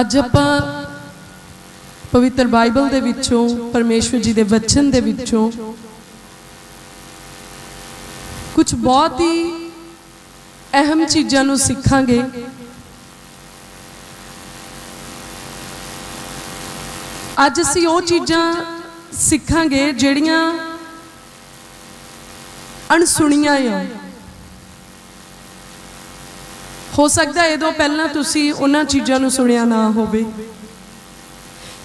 ਅੱਜ ਆਪਾਂ ਪਵਿੱਤਰ ਬਾਈਬਲ ਦੇ ਵਿੱਚੋਂ, ਪਰਮੇਸ਼ਵਰ ਜੀ ਦੇ ਵਚਨ ਦੇ ਵਿੱਚੋਂ ਕੁਝ ਬਹੁਤ ਹੀ ਅਹਿਮ ਚੀਜ਼ਾਂ ਨੂੰ ਸਿੱਖਾਂਗੇ। ਅੱਜ ਅਸੀਂ ਉਹ ਚੀਜ਼ਾਂ ਸਿੱਖਾਂਗੇ ਜਿਹੜੀਆਂ ਅਣਸੁਣੀਆਂ ਆ। ਹੋ ਸਕਦਾ ਇਹ ਤੋਂ ਪਹਿਲਾਂ ਤੁਸੀਂ ਉਹਨਾਂ ਚੀਜ਼ਾਂ ਨੂੰ ਸੁਣਿਆ ਨਾ ਹੋਵੇ।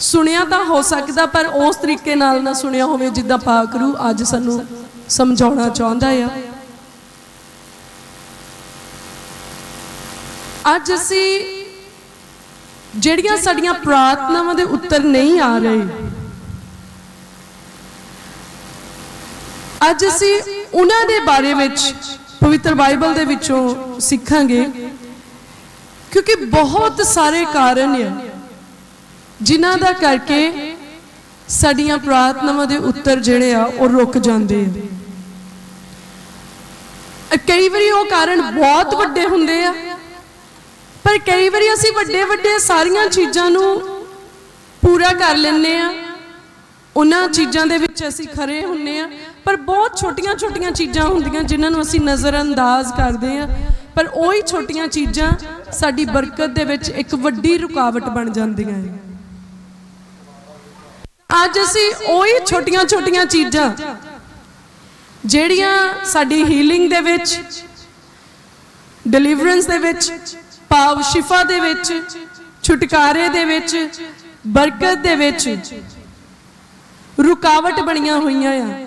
ਸੁਣਿਆ ਤਾਂ ਹੋ ਸਕਦਾ, ਪਰ ਉਸ ਤਰੀਕੇ ਨਾਲ ਨਾ ਸੁਣਿਆ ਹੋਵੇ ਜਿੱਦਾਂ ਪਾਕਰੂ ਅੱਜ ਸਾਨੂੰ ਸਮਝਾਉਣਾ ਚਾਹੁੰਦਾ ਆ। ਅੱਜ ਅਸੀਂ ਜਿਹੜੀਆਂ ਸਾਡੀਆਂ ਪ੍ਰਾਰਥਨਾਵਾਂ ਦੇ ਉੱਤਰ ਨਹੀਂ ਆ ਰਹੇ, ਅੱਜ ਅਸੀਂ ਉਹਨਾਂ ਦੇ ਬਾਰੇ ਵਿੱਚ, ਪਵਿੱਤਰ ਬਾਈਬਲ ਦੇ ਵਿੱਚੋਂ ਸਿੱਖਾਂਗੇ। ਕਿਉਂਕਿ ਬਹੁਤ ਸਾਰੇ ਕਾਰਨ ਆ, ਜਿਨ੍ਹਾਂ ਦਾ ਕਰਕੇ ਸਾਡੀਆਂ ਪ੍ਰਾਰਥਨਾਵਾਂ ਦੇ ਉੱਤਰ ਜਿਹੜੇ ਆ, ਉਹ ਰੁਕ ਜਾਂਦੇ ਆ। ਕਈ ਵਾਰੀ ਉਹ ਕਾਰਨ ਬਹੁਤ ਵੱਡੇ ਹੁੰਦੇ ਆ, ਪਰ ਕਈ ਵਾਰੀ ਅਸੀਂ ਵੱਡੇ ਵੱਡੇ ਸਾਰੀਆਂ ਚੀਜ਼ਾਂ ਨੂੰ ਪੂਰਾ ਕਰ ਲੈਂਦੇ ਆ। ਉਹਨਾਂ ਚੀਜ਼ਾਂ ਦੇ ਵਿੱਚ ਅਸੀਂ ਖਰੇ ਹੁੰਨੇ ਆ, ਪਰ ਬਹੁਤ ਛੋਟੀਆਂ ਛੋਟੀਆਂ ਚੀਜ਼ਾਂ ਹੁੰਦੀਆਂ, ਜਿਨ੍ਹਾਂ ਨੂੰ ਅਸੀਂ ਨਜ਼ਰ ਅੰਦਾਜ਼ ਕਰਦੇ ਆ। ਪਰ ਉਹੀ ਛੋਟੀਆਂ ਚੀਜ਼ਾਂ ਸਾਡੀ ਬਰਕਤ ਦੇ ਵਿੱਚ ਇੱਕ ਵੱਡੀ ਰੁਕਾਵਟ ਬਣ ਜਾਂਦੀਆਂ ਹੈ ਅੱਜ ਅਸੀਂ ਉਹੀ ਛੋਟੀਆਂ ਛੋਟੀਆਂ ਚੀਜ਼ਾਂ ਜਿਹੜੀਆਂ ਸਾਡੀ ਹੀਲਿੰਗ ਦੇ ਵਿੱਚ ਡਿਲੀਵਰੈਂਸ ਦੇ ਵਿੱਚ ਪਾਵ ਸ਼ਿਫਾ ਦੇ ਵਿੱਚ, ਛੁਟਕਾਰੇ ਦੇ ਵਿੱਚ, ਬਰਕਤ ਦੇ ਵਿੱਚ ਰੁਕਾਵਟ ਬਣੀਆਂ ਹੋਈਆਂ ਆ।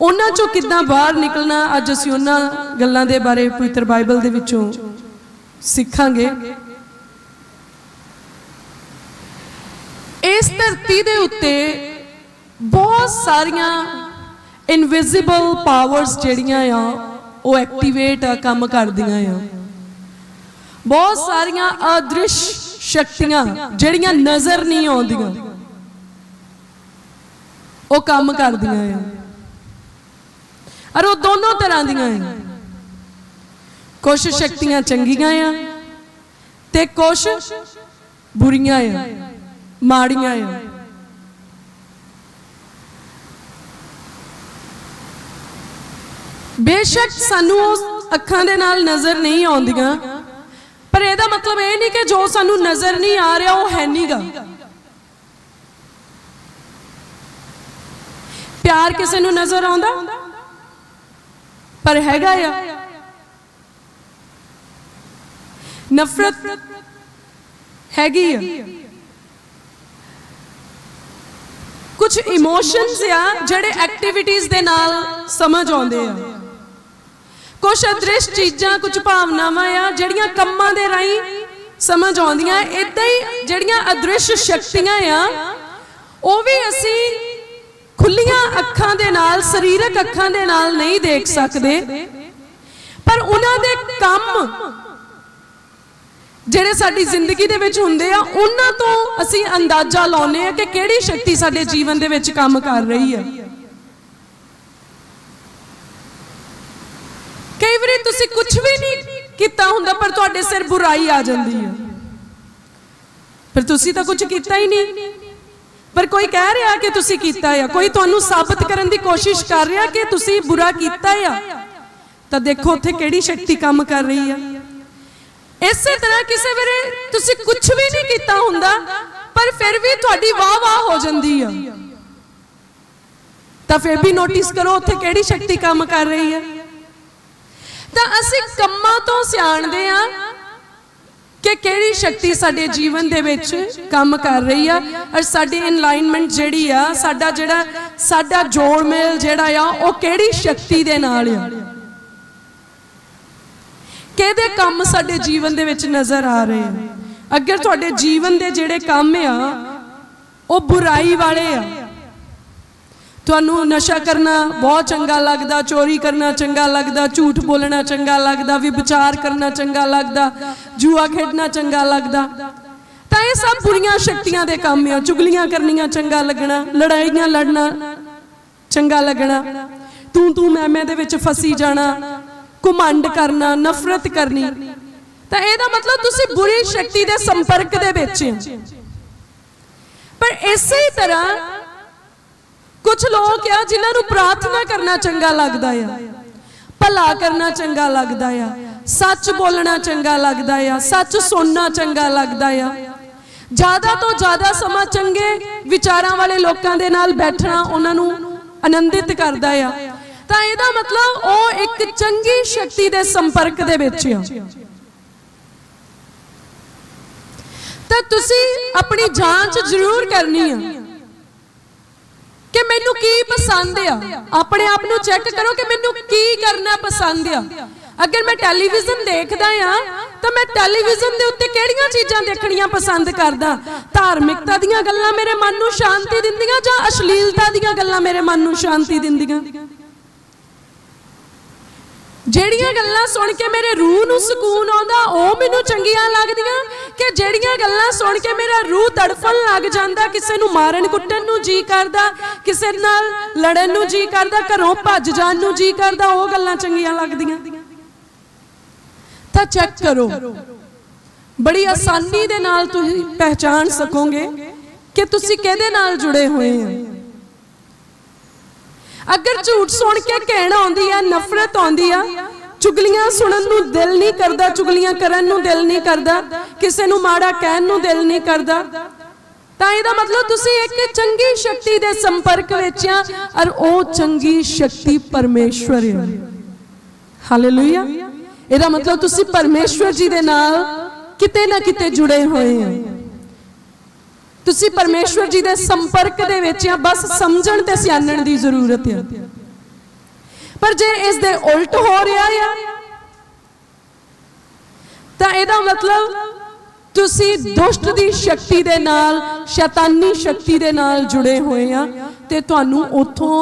ਉਹਨਾਂ ਚੋਂ ਕਿੱਦਾਂ ਬਾਹਰ ਨਿਕਲਣਾ, ਅੱਜ ਅਸੀਂ ਉਹਨਾਂ ਗੱਲਾਂ ਦੇ ਬਾਰੇ ਪਵਿੱਤਰ ਬਾਈਬਲ ਦੇ ਵਿੱਚੋਂ ਸਿੱਖਾਂਗੇ। ਇਸ ਧਰਤੀ ਦੇ ਉੱਤੇ ਬਹੁਤ ਸਾਰੀਆਂ ਇਨਵਿਜ਼ੀਬਲ ਪਾਵਰਸ ਜਿਹੜੀਆਂ ਆ, ਉਹ ਐਕਟੀਵੇਟ ਆ, ਕੰਮ ਕਰਦੀਆਂ ਆ। ਬਹੁਤ ਸਾਰੀਆਂ ਅਦ੍ਰਿਸ਼ ਸ਼ਕਤੀਆਂ ਜਿਹੜੀਆਂ ਨਜ਼ਰ ਨਹੀਂ ਆਉਂਦੀਆਂ, ਉਹ ਕੰਮ ਕਰਦੀਆਂ ਆ। ਔਰ ਉਹ ਦੋਨੋਂ ਤਰ੍ਹਾਂ ਦੀਆਂ ਹੈ। ਕੁਝ ਸ਼ਕਤੀਆਂ ਚੰਗੀਆਂ ਆ ਤੇ ਕੁਝ ਬੁਰੀਆਂ ਆ, ਮਾੜੀਆਂ ਆ। ਬੇਸ਼ੱਕ ਸਾਨੂੰ ਉਹ ਅੱਖਾਂ ਦੇ ਨਾਲ ਨਜ਼ਰ ਨਹੀਂ ਆਉਂਦੀਆਂ, ਪਰ ਇਹਦਾ ਮਤਲਬ ਇਹ ਨਹੀਂ ਕਿ ਜੋ ਸਾਨੂੰ ਨਜ਼ਰ ਨਹੀਂ ਆ ਰਿਹਾ ਉਹ ਹੈ ਨਹੀਂਗਾ ਪਿਆਰ ਕਿਸੇ ਨੂੰ ਨਜ਼ਰ ਆਉਂਦਾ? ਪਰ ਹੈਗਾ ਆ। ਨਫ਼ਰਤ ਹੈਗੀ ਆ। ਕੁਝ ਇਮੋਸ਼ਨਸ ਆ ਜਿਹੜੇ ਐਕਟੀਵਿਟੀਜ਼ ਦੇ ਨਾਲ ਸਮਝ ਆਉਂਦੇ ਆ। ਕੁਝ ਅਦ੍ਰਿਸ਼ ਚੀਜ਼ਾਂ ਕੁਝ ਭਾਵਨਾਵਾਂ ਆ ਜਿਹੜੀਆਂ ਕੰਮਾਂ ਦੇ ਰਾਹੀਂ ਸਮਝ ਆਉਂਦੀਆਂ। ਇਦਾਂ ਹੀ ਜਿਹੜੀਆਂ ਅਦ੍ਰਿਸ਼ ਸ਼ਕਤੀਆਂ ਆ, ਉਹ ਵੀ ਅਸੀਂ ਖੁੱਲੀਆਂ ਅੱਖਾਂ ਦੇ ਨਾਲ, ਸਰੀਰਕ ਅੱਖਾਂ ਦੇ ਨਾਲ ਨਹੀਂ ਦੇਖ ਸਕਦੇ। ਪਰ ਉਹਨਾਂ ਦੇ ਕੰਮ ਜਿਹੜੇ ਸਾਡੀ ਜ਼ਿੰਦਗੀ ਦੇ ਵਿੱਚ ਹੁੰਦੇ ਆ, ਉਹਨਾਂ ਤੋਂ ਅਸੀਂ ਅੰਦਾਜ਼ਾ ਲਾਉਨੇ ਆ ਕਿ ਕਿਹੜੀ ਸ਼ਕਤੀ ਸਾਡੇ ਜੀਵਨ ਦੇ ਵਿੱਚ ਕੰਮ ਕਰ ਰਹੀ ਹੈ ਕਈ ਵਾਰੀ ਤੁਸੀਂ ਕੁਝ ਵੀ ਨਹੀਂ ਕੀਤਾ ਹੁੰਦਾ, ਪਰ ਤੁਹਾਡੇ ਸਿਰ ਬੁਰਾਈ ਆ ਜਾਂਦੀ ਹੈ ਪਰ ਤੁਸੀਂ ਤਾਂ ਕੁਝ ਕੀਤਾ ਹੀ ਨਹੀਂ। ਪਰ ਕੋਈ ਕਹਿ ਰਿਹਾ ਕਿ ਤੁਸੀਂ ਕੀਤਾ ਆ? ਕੋਈ ਤੁਹਾਨੂੰ ਸਾਬਤ ਕਰਨ ਦੀ ਕੋਸ਼ਿਸ਼ ਕਰ ਰਿਹਾ ਕਿ ਤੁਸੀਂ ਬੁਰਾ ਕੀਤਾ ਆ? ਤਾਂ ਦੇਖੋ ਉੱਥੇ ਕਿਹੜੀ ਸ਼ਕਤੀ ਕੰਮ ਕਰ ਰਹੀ ਆ। ਇਸੇ ਤਰ੍ਹਾਂ ਕਿਸੇ ਵੇਲੇ ਤੁਸੀਂ ਕੁਝ ਵੀ ਨਹੀਂ ਕੀਤਾ ਹੁੰਦਾ, ਪਰ ਫਿਰ ਵੀ ਤੁਹਾਡੀ ਵਾਹ ਵਾਹ ਹੋ ਜਾਂਦੀ ਆ। ਤਾਂ ਫਿਰ ਵੀ ਨੋਟਿਸ ਕਰੋ ਉੱਥੇ ਕਿਹੜੀ ਸ਼ਕਤੀ ਕੰਮ ਕਰ ਰਹੀ ਆ। ਤਾਂ ਅਸੀਂ ਕੰਮਾਂ ਤੋਂ ਸਿਆਣਦੇ ਆ ਕਿ ਕਿਹੜੀ ਸ਼ਕਤੀ ਸਾਡੇ ਜੀਵਨ ਦੇ ਵਿੱਚ ਕੰਮ ਕਰ ਰਹੀ ਆ ਔਰ ਸਾਡੀ ਇਨਲਾਈਨਮੈਂਟ ਜਿਹੜੀ ਆ, ਸਾਡਾ ਜਿਹੜਾ, ਸਾਡਾ ਜੋੜ ਮੇਲ ਜਿਹੜਾ ਆ, ਉਹ ਕਿਹੜੀ ਸ਼ਕਤੀ ਦੇ ਨਾਲ ਆ? ਕਿਹਦੇ ਕੰਮ ਸਾਡੇ ਜੀਵਨ ਦੇ ਵਿੱਚ ਨਜ਼ਰ ਆ ਰਹੇ ਆ? ਅਗਰ ਤੁਹਾਡੇ ਜੀਵਨ ਦੇ ਜਿਹੜੇ ਕੰਮ ਆ, ਉਹ ਬੁਰਾਈ ਵਾਲੇ ਆ ਤੁਹਾਨੂੰ ਨਸ਼ਾ ਕਰਨਾ ਬਹੁਤ ਚੰਗਾ ਲੱਗਦਾ, ਚੋਰੀ ਕਰਨਾ ਚੰਗਾ ਲੱਗਦਾ, ਝੂਠ ਬੋਲਣਾ ਚੰਗਾ ਲੱਗਦਾ ਵਿਚਾਰ ਕਰਨਾ ਚੰਗਾ ਲੱਗਦਾ, ਜੂਆ ਖੇਡਣਾ ਚੰਗਾ ਲੱਗਦਾ। ਤਾਂ ਇਹ ਸਭ ਬੁਰੀਆਂ ਸ਼ਕਤੀਆਂ ਦੇ ਕੰਮ ਆ। ਚੁਗਲੀਆਂ ਕਰਨੀਆਂ ਚੰਗਾ ਲੱਗਣਾ, ਲੜਾਈਆਂ ਲੜਨਾ ਚੰਗਾ ਲੱਗਣਾ। ਤੂੰ ਤੂੰ ਮੈਂ ਮੈਂ ਦੇ ਵਿੱਚ ਫਸੀ ਜਾਣਾ, ਘੁਮੰਡ ਕਰਨਾ, ਨਫ਼ਰਤ ਕਰਨੀ। ਤਾਂ ਇਹਦਾ ਮਤਲਬ ਤੁਸੀਂ ਬੁਰੀ ਸ਼ਕਤੀ ਦੇ ਸੰਪਰਕ ਦੇ ਵਿੱਚ ਪਰ ਇਸੇ ਤਰ੍ਹਾਂ ਕੁਝ ਲੋਕ ਆ ਜਿਨ੍ਹਾਂ ਨੂੰ ਪ੍ਰਾਰਥਨਾ ਕਰਨਾ ਚੰਗਾ ਲੱਗਦਾ ਆ, ਭਲਾ ਕਰਨਾ ਚੰਗਾ ਲੱਗਦਾ ਆ, ਸੱਚ ਬੋਲਣਾ ਚੰਗਾ ਲੱਗਦਾ ਆ, ਸੱਚ ਸੁਣਨਾ ਚੰਗਾ ਲੱਗਦਾ ਆ। ਜ਼ਿਆਦਾ ਤੋਂ ਜ਼ਿਆਦਾ ਸਮਾਂ ਚੰਗੇ ਵਿਚਾਰਾਂ ਵਾਲੇ ਲੋਕਾਂ ਦੇ ਨਾਲ ਬੈਠਣਾ ਉਹਨਾਂ ਨੂੰ ਆਨੰਦਿਤ ਕਰਦਾ ਆ। ਤਾਂ ਇਹਦਾ ਮਤਲਬ ਉਹ ਇੱਕ ਚੰਗੀ ਸ਼ਕਤੀ ਦੇ ਸੰਪਰਕ ਦੇ ਵਿੱਚ ਆ। ਤਾਂ ਤੁਸੀਂ ਆਪਣੀ ਜਾਂਚ ਜ਼ਰੂਰ ਕਰਨੀ ਆ। ਕਿ ਮੈਨੂੰ ਕੀ ਪਸੰਦ ਆ? ਆਪਣੇ ਆਪ ਨੂੰ ਚੈੱਕ ਕਰੋ ਕਿ ਮੈਨੂੰ ਕੀ ਕਰਨਾ ਪਸੰਦ ਆ। ਅਗਰ ਮੈਂ ਟੈਲੀਵਿਜ਼ਨ ਦੇਖਦਾ ਆ, ਤਾਂ ਮੈਂ ਟੈਲੀਵਿਜ਼ਨ ਦੇ ਉੱਤੇ ਕਿਹੜੀਆਂ ਚੀਜ਼ਾਂ ਦੇਖਣੀਆਂ ਪਸੰਦ ਕਰਦਾ? ਧਾਰਮਿਕਤਾ ਦੀਆਂ ਗੱਲਾਂ ਮੇਰੇ ਮਨ ਨੂੰ ਸ਼ਾਂਤੀ ਦਿੰਦੀਆਂ ਜਾਂ ਅਸ਼ਲੀਲਤਾ ਦੀਆਂ ਗੱਲਾਂ ਮੇਰੇ ਮਨ ਨੂੰ ਸ਼ਾਂਤੀ ਦਿੰਦੀਆਂ? ਜਿਹੜੀਆਂ ਗੱਲਾਂ ਸੁਣ ਕੇ ਮੇਰੇ ਰੂਹ ਨੂੰ ਸਕੂਨ ਆਉਂਦਾ, ਉਹ ਮੈਨੂੰ ਚੰਗੀਆਂ ਲੱਗਦੀਆਂ ਕਿ ਜਿਹੜੀਆਂ ਗੱਲਾਂ ਸੁਣ ਕੇ ਮੇਰਾ ਰੂਹ ਤੜਫਣ ਲੱਗ ਜਾਂਦਾ, ਕਿਸੇ ਨੂੰ ਮਾਰਨ ਕੁੱਟਣ ਨੂੰ ਜੀ ਕਰਦਾ, ਕਿਸੇ ਨਾਲ ਲੜਨ ਨੂੰ ਜੀ ਕਰਦਾ, ਘਰੋਂ ਭੱਜ ਜਾਣ ਨੂੰ ਜੀ ਕਰਦਾ, ਉਹ ਗੱਲਾਂ ਚੰਗੀਆਂ ਲੱਗਦੀਆਂ। ਤਾਂ ਚੈੱਕ ਕਰੋ। ਬੜੀ ਆਸਾਨੀ ਦੇ ਨਾਲ ਤੁਸੀਂ ਪਹਿਚਾਨ ਸਕੋਗੇ ਕਿ ਤੁਸੀਂ ਕਿਹਦੇ ਨਾਲ ਜੁੜੇ ਹੋਏ ਹੋ। ਅਗਰ ਝੂਠ ਸੁਣ ਕੇ ਕਹਿਣ ਆਉਂਦੀ ਆ, ਨਫ਼ਰਤ ਆਉਂਦੀ ਆ, ਚੁਗਲੀਆਂ ਸੁਣਨ ਨੂੰ ਦਿਲ ਨਹੀਂ ਕਰਦਾ, ਚੁਗਲੀਆਂ ਕਰਨ ਨੂੰ ਦਿਲ ਨਹੀਂ ਕਰਦਾ, ਕਿਸੇ ਨੂੰ ਮਾੜਾ ਕਹਿਣ ਨੂੰ ਦਿਲ ਨਹੀਂ ਕਰਦਾ। ਤਾਂ ਇਹਦਾ ਮਤਲਬ ਤੁਸੀਂ ਇੱਕ ਚੰਗੀ ਸ਼ਕਤੀ ਦੇ ਸੰਪਰਕ ਵਿੱਚ ਆ ਔਰ ਉਹ ਚੰਗੀ ਸ਼ਕਤੀ ਪਰਮੇਸ਼ਵਰ ਹੈ ਹਾਲੇਲੂਇਆ ਇਹਦਾ ਮਤਲਬ ਤੁਸੀਂ ਪਰਮੇਸ਼ਵਰ ਜੀ ਦੇ ਨਾਲ ਕਿਤੇ ਨਾ ਕਿਤੇ ਜੁੜੇ ਹੋਏ ਆ। ਤੁਸੀਂ ਪਰਮੇਸ਼ਵਰ ਜੀ ਦੇ ਸੰਪਰਕ ਦੇ ਵਿੱਚ ਆ, ਬਸ ਸਮਝਣ ਤੇ ਸਿਆਣਨ ਦੀ ਜ਼ਰੂਰਤ ਆ। ਪਰ ਜੇ ਇਸ ਦੇ ਉਲਟ ਹੋ ਰਿਹਾ ਆ, ਤਾਂ ਇਹਦਾ ਮਤਲਬ ਤੁਸੀਂ ਦੁਸ਼ਟ ਦੀ ਸ਼ਕਤੀ ਦੇ ਨਾਲ, ਸ਼ੈਤਾਨੀ ਸ਼ਕਤੀ ਦੇ ਨਾਲ ਜੁੜੇ ਹੋਏ ਆ ਤੇ ਤੁਹਾਨੂੰ ਉਥੋਂ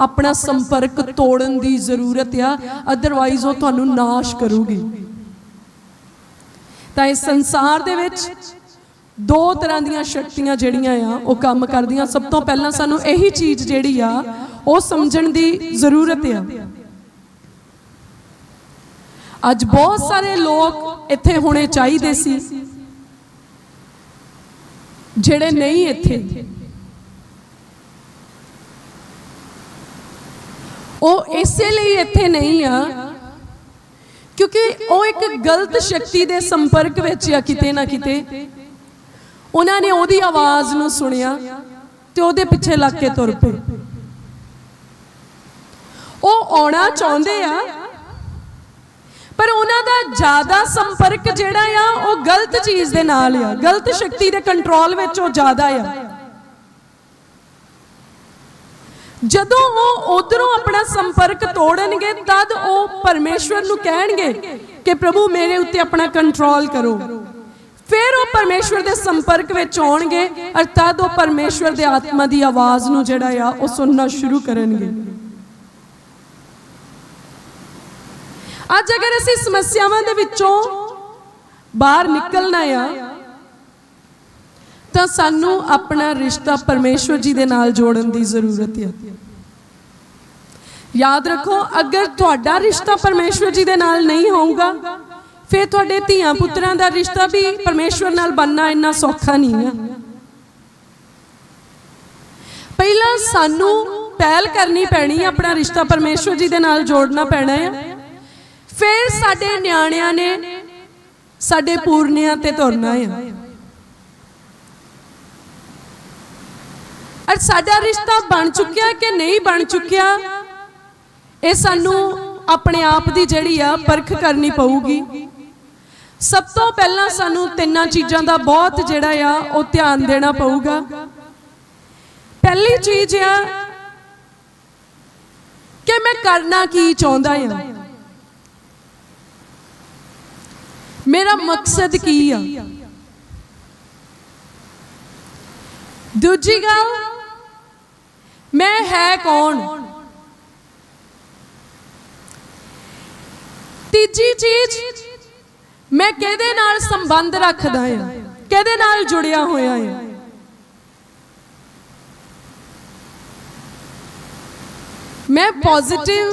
ਆਪਣਾ ਸੰਪਰਕ ਤੋੜਨ ਦੀ ਜ਼ਰੂਰਤ ਆ ਅਦਰਵਾਈਜ਼ ਉਹ ਤੁਹਾਨੂੰ ਨਾਸ਼ ਕਰੂਗੀ। ਤਾਂ ਇਸ ਸੰਸਾਰ ਦੇ ਵਿੱਚ ਦੋ ਤਰ੍ਹਾਂ ਦੀਆਂ ਸ਼ਕਤੀਆਂ ਜਿਹੜੀਆਂ ਆ, ਉਹ ਕੰਮ ਕਰਦੀਆਂ। ਸਭ ਤੋਂ ਪਹਿਲਾਂ ਸਾਨੂੰ ਇਹੀ ਚੀਜ਼ ਜਿਹੜੀ ਆ, ਉਹ ਸਮਝਣ ਦੀ ਜ਼ਰੂਰਤ ਆ। ਅੱਜ ਬਹੁਤ ਸਾਰੇ ਲੋਕ ਇੱਥੇ ਹੋਣੇ ਚਾਹੀਦੇ ਸੀ, ਜਿਹੜੇ ਨਹੀਂ ਇੱਥੇ। ਉਹ ਇਸੇ ਲਈ ਇੱਥੇ ਨਹੀਂ ਆ, ਕਿਉਂਕਿ ਉਹ ਇੱਕ ਗਲਤ ਸ਼ਕਤੀ ਦੇ ਸੰਪਰਕ ਵਿੱਚ ਆ ਕਿਤੇ ਨਾ ਕਿਤੇ। ਉਹਨਾਂ ਨੇ ਉਹਦੀ ਆਵਾਜ਼ ਨੂੰ ਸੁਣਿਆ ਤੇ ਉਹਦੇ ਪਿੱਛੇ ਲੱਗ ਕੇ ਤੁਰ ਪਏ। ਉਹ ਆਉਣਾ ਚਾਹੁੰਦੇ ਆ, ਪਰ ਉਹਨਾਂ ਦਾ ਜ਼ਿਆਦਾ ਸੰਪਰਕ ਜਿਹੜਾ ਆ, ਉਹ ਗਲਤ ਚੀਜ਼ ਦੇ ਨਾਲ ਆ। ਗਲਤ ਸ਼ਕਤੀ ਦੇ ਕੰਟਰੋਲ ਵਿੱਚ ਉਹ ਜ਼ਿਆਦਾ ਆ। ਜਦੋਂ ਉਹ ਉਧਰੋਂ ਆਪਣਾ ਸੰਪਰਕ ਤੋੜਨਗੇ, ਤਦ ਉਹ ਪਰਮੇਸ਼ਵਰ ਨੂੰ ਕਹਿਣਗੇ ਕਿ ਪ੍ਰਭੂ ਮੇਰੇ ਉੱਤੇ ਆਪਣਾ ਕੰਟਰੋਲ ਕਰੋ। ਫਿਰ ਉਹ ਪਰਮੇਸ਼ਵਰ ਦੇ ਸੰਪਰਕ ਵਿੱਚ ਆਉਣਗੇ ਅਰ ਤਦ ਉਹ ਪਰਮੇਸ਼ਵਰ ਦੇ ਆਤਮਾ ਦੀ ਆਵਾਜ਼ ਨੂੰ ਜਿਹੜਾ ਆ, ਉਹ ਸੁਣਨਾ ਸ਼ੁਰੂ ਕਰਨਗੇ। ਅੱਜ ਅਗਰ ਅਸੀਂ ਸਮੱਸਿਆਵਾਂ ਦੇ ਵਿੱਚੋਂ ਬਾਹਰ ਨਿਕਲਣਾ ਆ, ਤਾਂ ਸਾਨੂੰ ਆਪਣਾ ਰਿਸ਼ਤਾ ਪਰਮੇਸ਼ਵਰ ਜੀ ਦੇ ਨਾਲ ਜੋੜਨ ਦੀ ਜ਼ਰੂਰਤ ਹੈ ਯਾਦ ਰੱਖੋ, ਅਗਰ ਤੁਹਾਡਾ ਰਿਸ਼ਤਾ ਪਰਮੇਸ਼ਵਰ ਜੀ ਦੇ ਨਾਲ ਨਹੀਂ ਹੋਊਗਾ ਫਿਰ ਤੁਹਾਡੇ ਧੀਆਂ ਪੁੱਤਰਾਂ ਦਾ ਰਿਸ਼ਤਾ ਵੀ ਪਰਮੇਸ਼ਵਰ ਨਾਲ ਬੰਨਣਾ ਇੰਨਾ ਸੌਖਾ ਨਹੀਂ ਹੈ ਪਹਿਲਾਂ ਸਾਨੂੰ ਪਹਿਲ ਕਰਨੀ ਪੈਣੀ ਆਪਣਾ ਰਿਸ਼ਤਾ ਪਰਮੇਸ਼ਵਰ ਜੀ ਦੇ ਨਾਲ ਜੋੜਨਾ ਪੈਣਾ ਹੈ ਫਿਰ ਸਾਡੇ ਨਿਆਣਿਆਂ ਨੇ ਸਾਡੇ ਪੂਰਨਿਆਂ ਤੇ ਤੁਰਨਾ ਹੈ ਅਰ ਸਾਡਾ ਰਿਸ਼ਤਾ ਬਣ ਚੁੱਕਿਆ ਕਿ ਨਹੀਂ ਬਣ ਚੁੱਕਿਆ ਇਹ ਸਾਨੂੰ ਆਪਣੇ ਆਪ ਦੀ ਜਿਹੜੀ ਆ ਪਰਖ ਕਰਨੀ ਪਊਗੀ। ਸਭ ਤੋਂ ਪਹਿਲਾਂ ਸਾਨੂੰ ਤਿੰਨਾਂ ਚੀਜ਼ਾਂ ਦਾ ਬਹੁਤ ਜਿਹੜਾ ਆ, ਉਹ ਧਿਆਨ ਦੇਣਾ ਪਊਗਾ। ਪਹਿਲੀ ਚੀਜ਼ ਆ ਕਿ ਮੈਂ ਕਰਨਾ ਕੀ ਚਾਹੁੰਦਾ ਆ। ਮੇਰਾ ਮਕਸਦ ਕੀ ਆ? ਦੂਜੀ ਗੱਲ, ਮੈਂ ਹੈ ਕੌਣ? ਤੀਜੀ ਚੀਜ਼ ਮੈਂ ਕਿਹਦੇ ਨਾਲ ਸੰਬੰਧ ਰੱਖਦਾ ਹਾਂ? ਕਿਹਦੇ ਨਾਲ ਜੁੜਿਆ ਹੋਇਆ ਹਾਂ? ਮੈਂ ਪੋਜ਼ਿਟਿਵ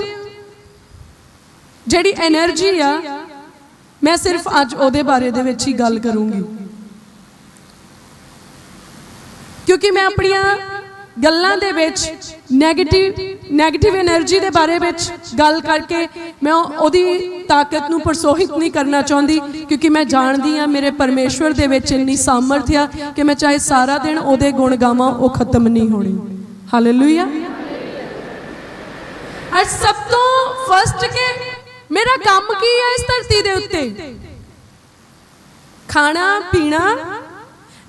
ਜਿਹੜੀ એનર્ਜੀ ਆ, ਮੈਂ ਸਿਰਫ ਅੱਜ ਉਹਦੇ ਬਾਰੇ ਦੇ ਵਿੱਚ ਹੀ ਗੱਲ ਕਰੂੰਗੀ। ਕਿਉਂਕਿ ਮੈਂ ਆਪਣੀਆਂ ਗੱਲਾਂ ਦੇ ਵਿੱਚ 네ਗੇਟਿਵ 네ਗੇਟਿਵ એનર્ਜੀ ਦੇ ਬਾਰੇ ਵਿੱਚ ਗੱਲ ਕਰਕੇ ਮੈਂ ਉਹਦੀ ਤਾਕਤ ਨੂੰ ਪਰਸੋਹਿਤ ਨਹੀਂ ਕਰਨਾ ਚਾਹੁੰਦੀ, ਕਿਉਂਕਿ ਮੈਂ ਜਾਣਦੀ ਆ ਮੇਰੇ ਪਰਮੇਸ਼ਵਰ ਦੇ ਵਿੱਚ ਇੰਨੀ ਸਮਰਥ ਆ ਕਿ ਮੈਂ ਚਾਹੇ ਸਾਰਾ ਦਿਨ ਉਹਦੇ ਗੁਣ ਗਾਵਾਂ, ਉਹ ਖਤਮ ਨਹੀਂ ਹੋਣੀ। ਹਾਲੇਲੂਇਆ ਅੱਜ ਸਭ ਤੋਂ ਫਸਟ ਕੇ ਮੇਰਾ ਕੰਮ ਕੀ ਹੈ ਇਸ ਧਰਤੀ ਦੇ ਉੱਤੇ? ਖਾਣਾ, ਪੀਣਾ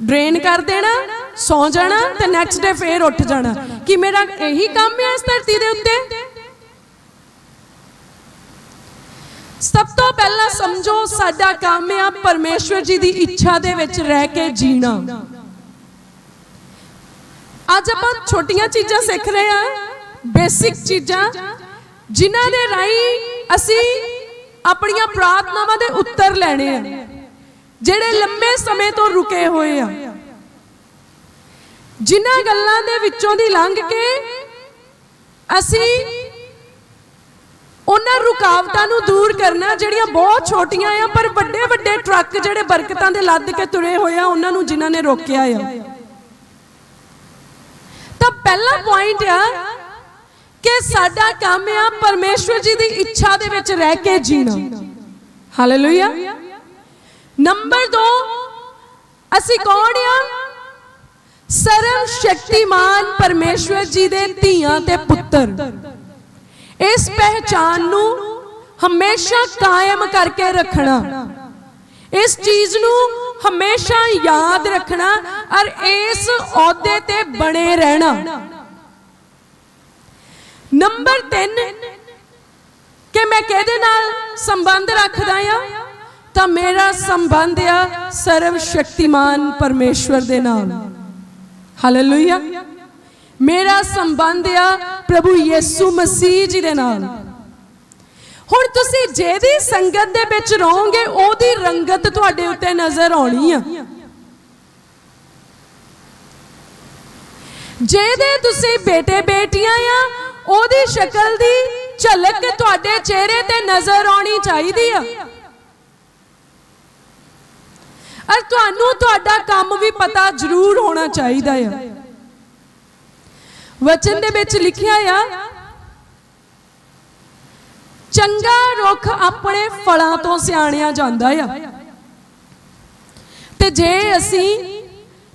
ਡਰੇਨ ਕਰ ਦੇਣਾ ਸੌ ਜਾਣਾ ਤੇ ਨੈਕਸਟ ਡੇ ਫੇਰ ਉੱਠ ਜਾਣਾ। ਕੀ ਮੇਰਾ ਇਹੀ ਕੰਮ ਹੈ ਇਸ ਧਰਤੀ ਦੇ ਉੱਤੇ? ਸਭ ਤੋਂ ਪਹਿਲਾਂ ਸਮਝੋ ਸਾਡਾ ਕੰਮ ਹੈ ਪਰਮੇਸ਼ਵਰ ਜੀ ਦੀ ਇੱਛਾ ਦੇ ਵਿੱਚ ਰਹਿ ਕੇ ਜੀਣਾ। ਅੱਜ ਆਪਾਂ ਛੋਟੀਆਂ ਚੀਜ਼ਾਂ ਸਿੱਖ ਰਹੇ ਹਾਂ ਬੇਸਿਕ ਚੀਜ਼ਾਂ, ਜਿਨ੍ਹਾਂ ਦੇ ਰਾਹੀਂ ਅਸੀਂ ਆਪਣੀਆਂ ਪ੍ਰਾਰਥਨਾਵਾਂ ਦੇ ਉੱਤਰ ਲੈਣੇ ਆ, ਜਿਹੜੇ ਲੰਮੇ ਸਮੇਂ ਤੋਂ ਰੁਕੇ ਹੋਏ ਆ। ਜਿਨ੍ਹਾਂ ਗੱਲਾਂ ਦੇ ਵਿੱਚੋਂ ਦੀ ਲੰਘ ਕੇ ਅਸੀਂ ਉਹਨਾਂ ਰੁਕਾਵਟਾਂ ਨੂੰ ਦੂਰ ਕਰਨਾ, ਜਿਹੜੀਆਂ ਬਹੁਤ ਛੋਟੀਆਂ ਆ, ਪਰ ਵੱਡੇ ਵੱਡੇ ਟਰੱਕ ਜਿਹੜੇ ਬਰਕਤਾਂ ਦੇ ਲੱਦ ਕੇ ਤੁਰੇ ਹੋਏ ਆ, ਉਹਨਾਂ ਨੂੰ ਜਿਨ੍ਹਾਂ ਨੇ ਰੋਕਿਆ ਆ। ਤਾਂ ਪਹਿਲਾ ਪੁਆਇੰਟ ਆ ਕਿ ਸਾਡਾ ਕੰਮ ਆ ਪਰਮੇਸ਼ਵਰ ਜੀ ਦੀ ਇੱਛਾ ਦੇ ਵਿੱਚ ਰਹਿ ਕੇ ਜੀਣਾ। ਹਾਲੇਲੂਇਆ ਨੰਬਰ 2 ਅਸੀਂ ਕੌਣ ਆ? ਸਰਵ ਸ਼ਕਤੀਮਾਨ ਪਰਮੇਸ਼ਵਰ ਜੀ ਦੇ ਧੀਆਂ ਤੇ ਪੁੱਤਰ। ਇਸ ਪਹਿਚਾਨ ਨੂੰ ਹਮੇਸ਼ਾ ਕਾਇਮ ਕਰਕੇ ਰੱਖਣਾ। ਇਸ ਚੀਜ਼ ਨੂੰ ਹਮੇਸ਼ਾ ਯਾਦ ਰੱਖਣਾ ਔਰ ਇਸ ਅਹੁਦੇ ਤੇ ਬਣੇ ਰਹਿਣਾ। ਨੰਬਰ 3 ਕਿ ਮੈਂ ਕਿਹਦੇ ਨਾਲ ਸੰਬੰਧ ਰੱਖਦਾ ਆ? ਤਾਂ ਮੇਰਾ ਸੰਬੰਧ ਆ ਸਰਵ ਸ਼ਕਤੀਮਾਨ ਪਰਮੇਸ਼ਵਰ ਦੇ ਨਾਲ। ਹਾਲੇਲੂਇਆ ਮੇਰਾ ਸੰਬੰਧ ਆ ਪ੍ਰਭੂ ਯੀਸੂ ਮਸੀਹ ਜੀ ਦੇ ਨਾਲ। ਹੁਣ ਤੁਸੀਂ ਜਿਹਦੀ ਸੰਗਤ ਦੇ ਵਿੱਚ ਰਹੋਗੇ, ਉਹਦੀ ਰੰਗਤ ਤੁਹਾਡੇ ਉੱਤੇ ਨਜ਼ਰ ਆਉਣੀ ਆ। ਜਿਹਦੇ ਤੁਸੀਂ ਬੇਟੇ ਬੇਟੀਆਂ ਆ, ਉਹਦੀ ਸ਼ਕਲ ਦੀ ਝਲਕ ਤੁਹਾਡੇ ਚਿਹਰੇ ਤੇ ਨਜ਼ਰ ਆਉਣੀ ਚਾਹੀਦੀ ਆ। ਔਰ ਤੁਹਾਨੂੰ ਤੁਹਾਡਾ ਕੰਮ ਵੀ ਪਤਾ ਜ਼ਰੂਰ ਹੋਣਾ ਚਾਹੀਦਾ ਆ। ਵਚਨ ਦੇ ਵਿੱਚ ਲਿਖਿਆ ਆ, ਚੰਗਾ ਰੁੱਖ ਆਪਣੇ ਫਲਾਂ ਤੋਂ ਸਿਆਣਿਆ ਜਾਂਦਾ ਆ। ਤੇ ਜੇ ਅਸੀਂ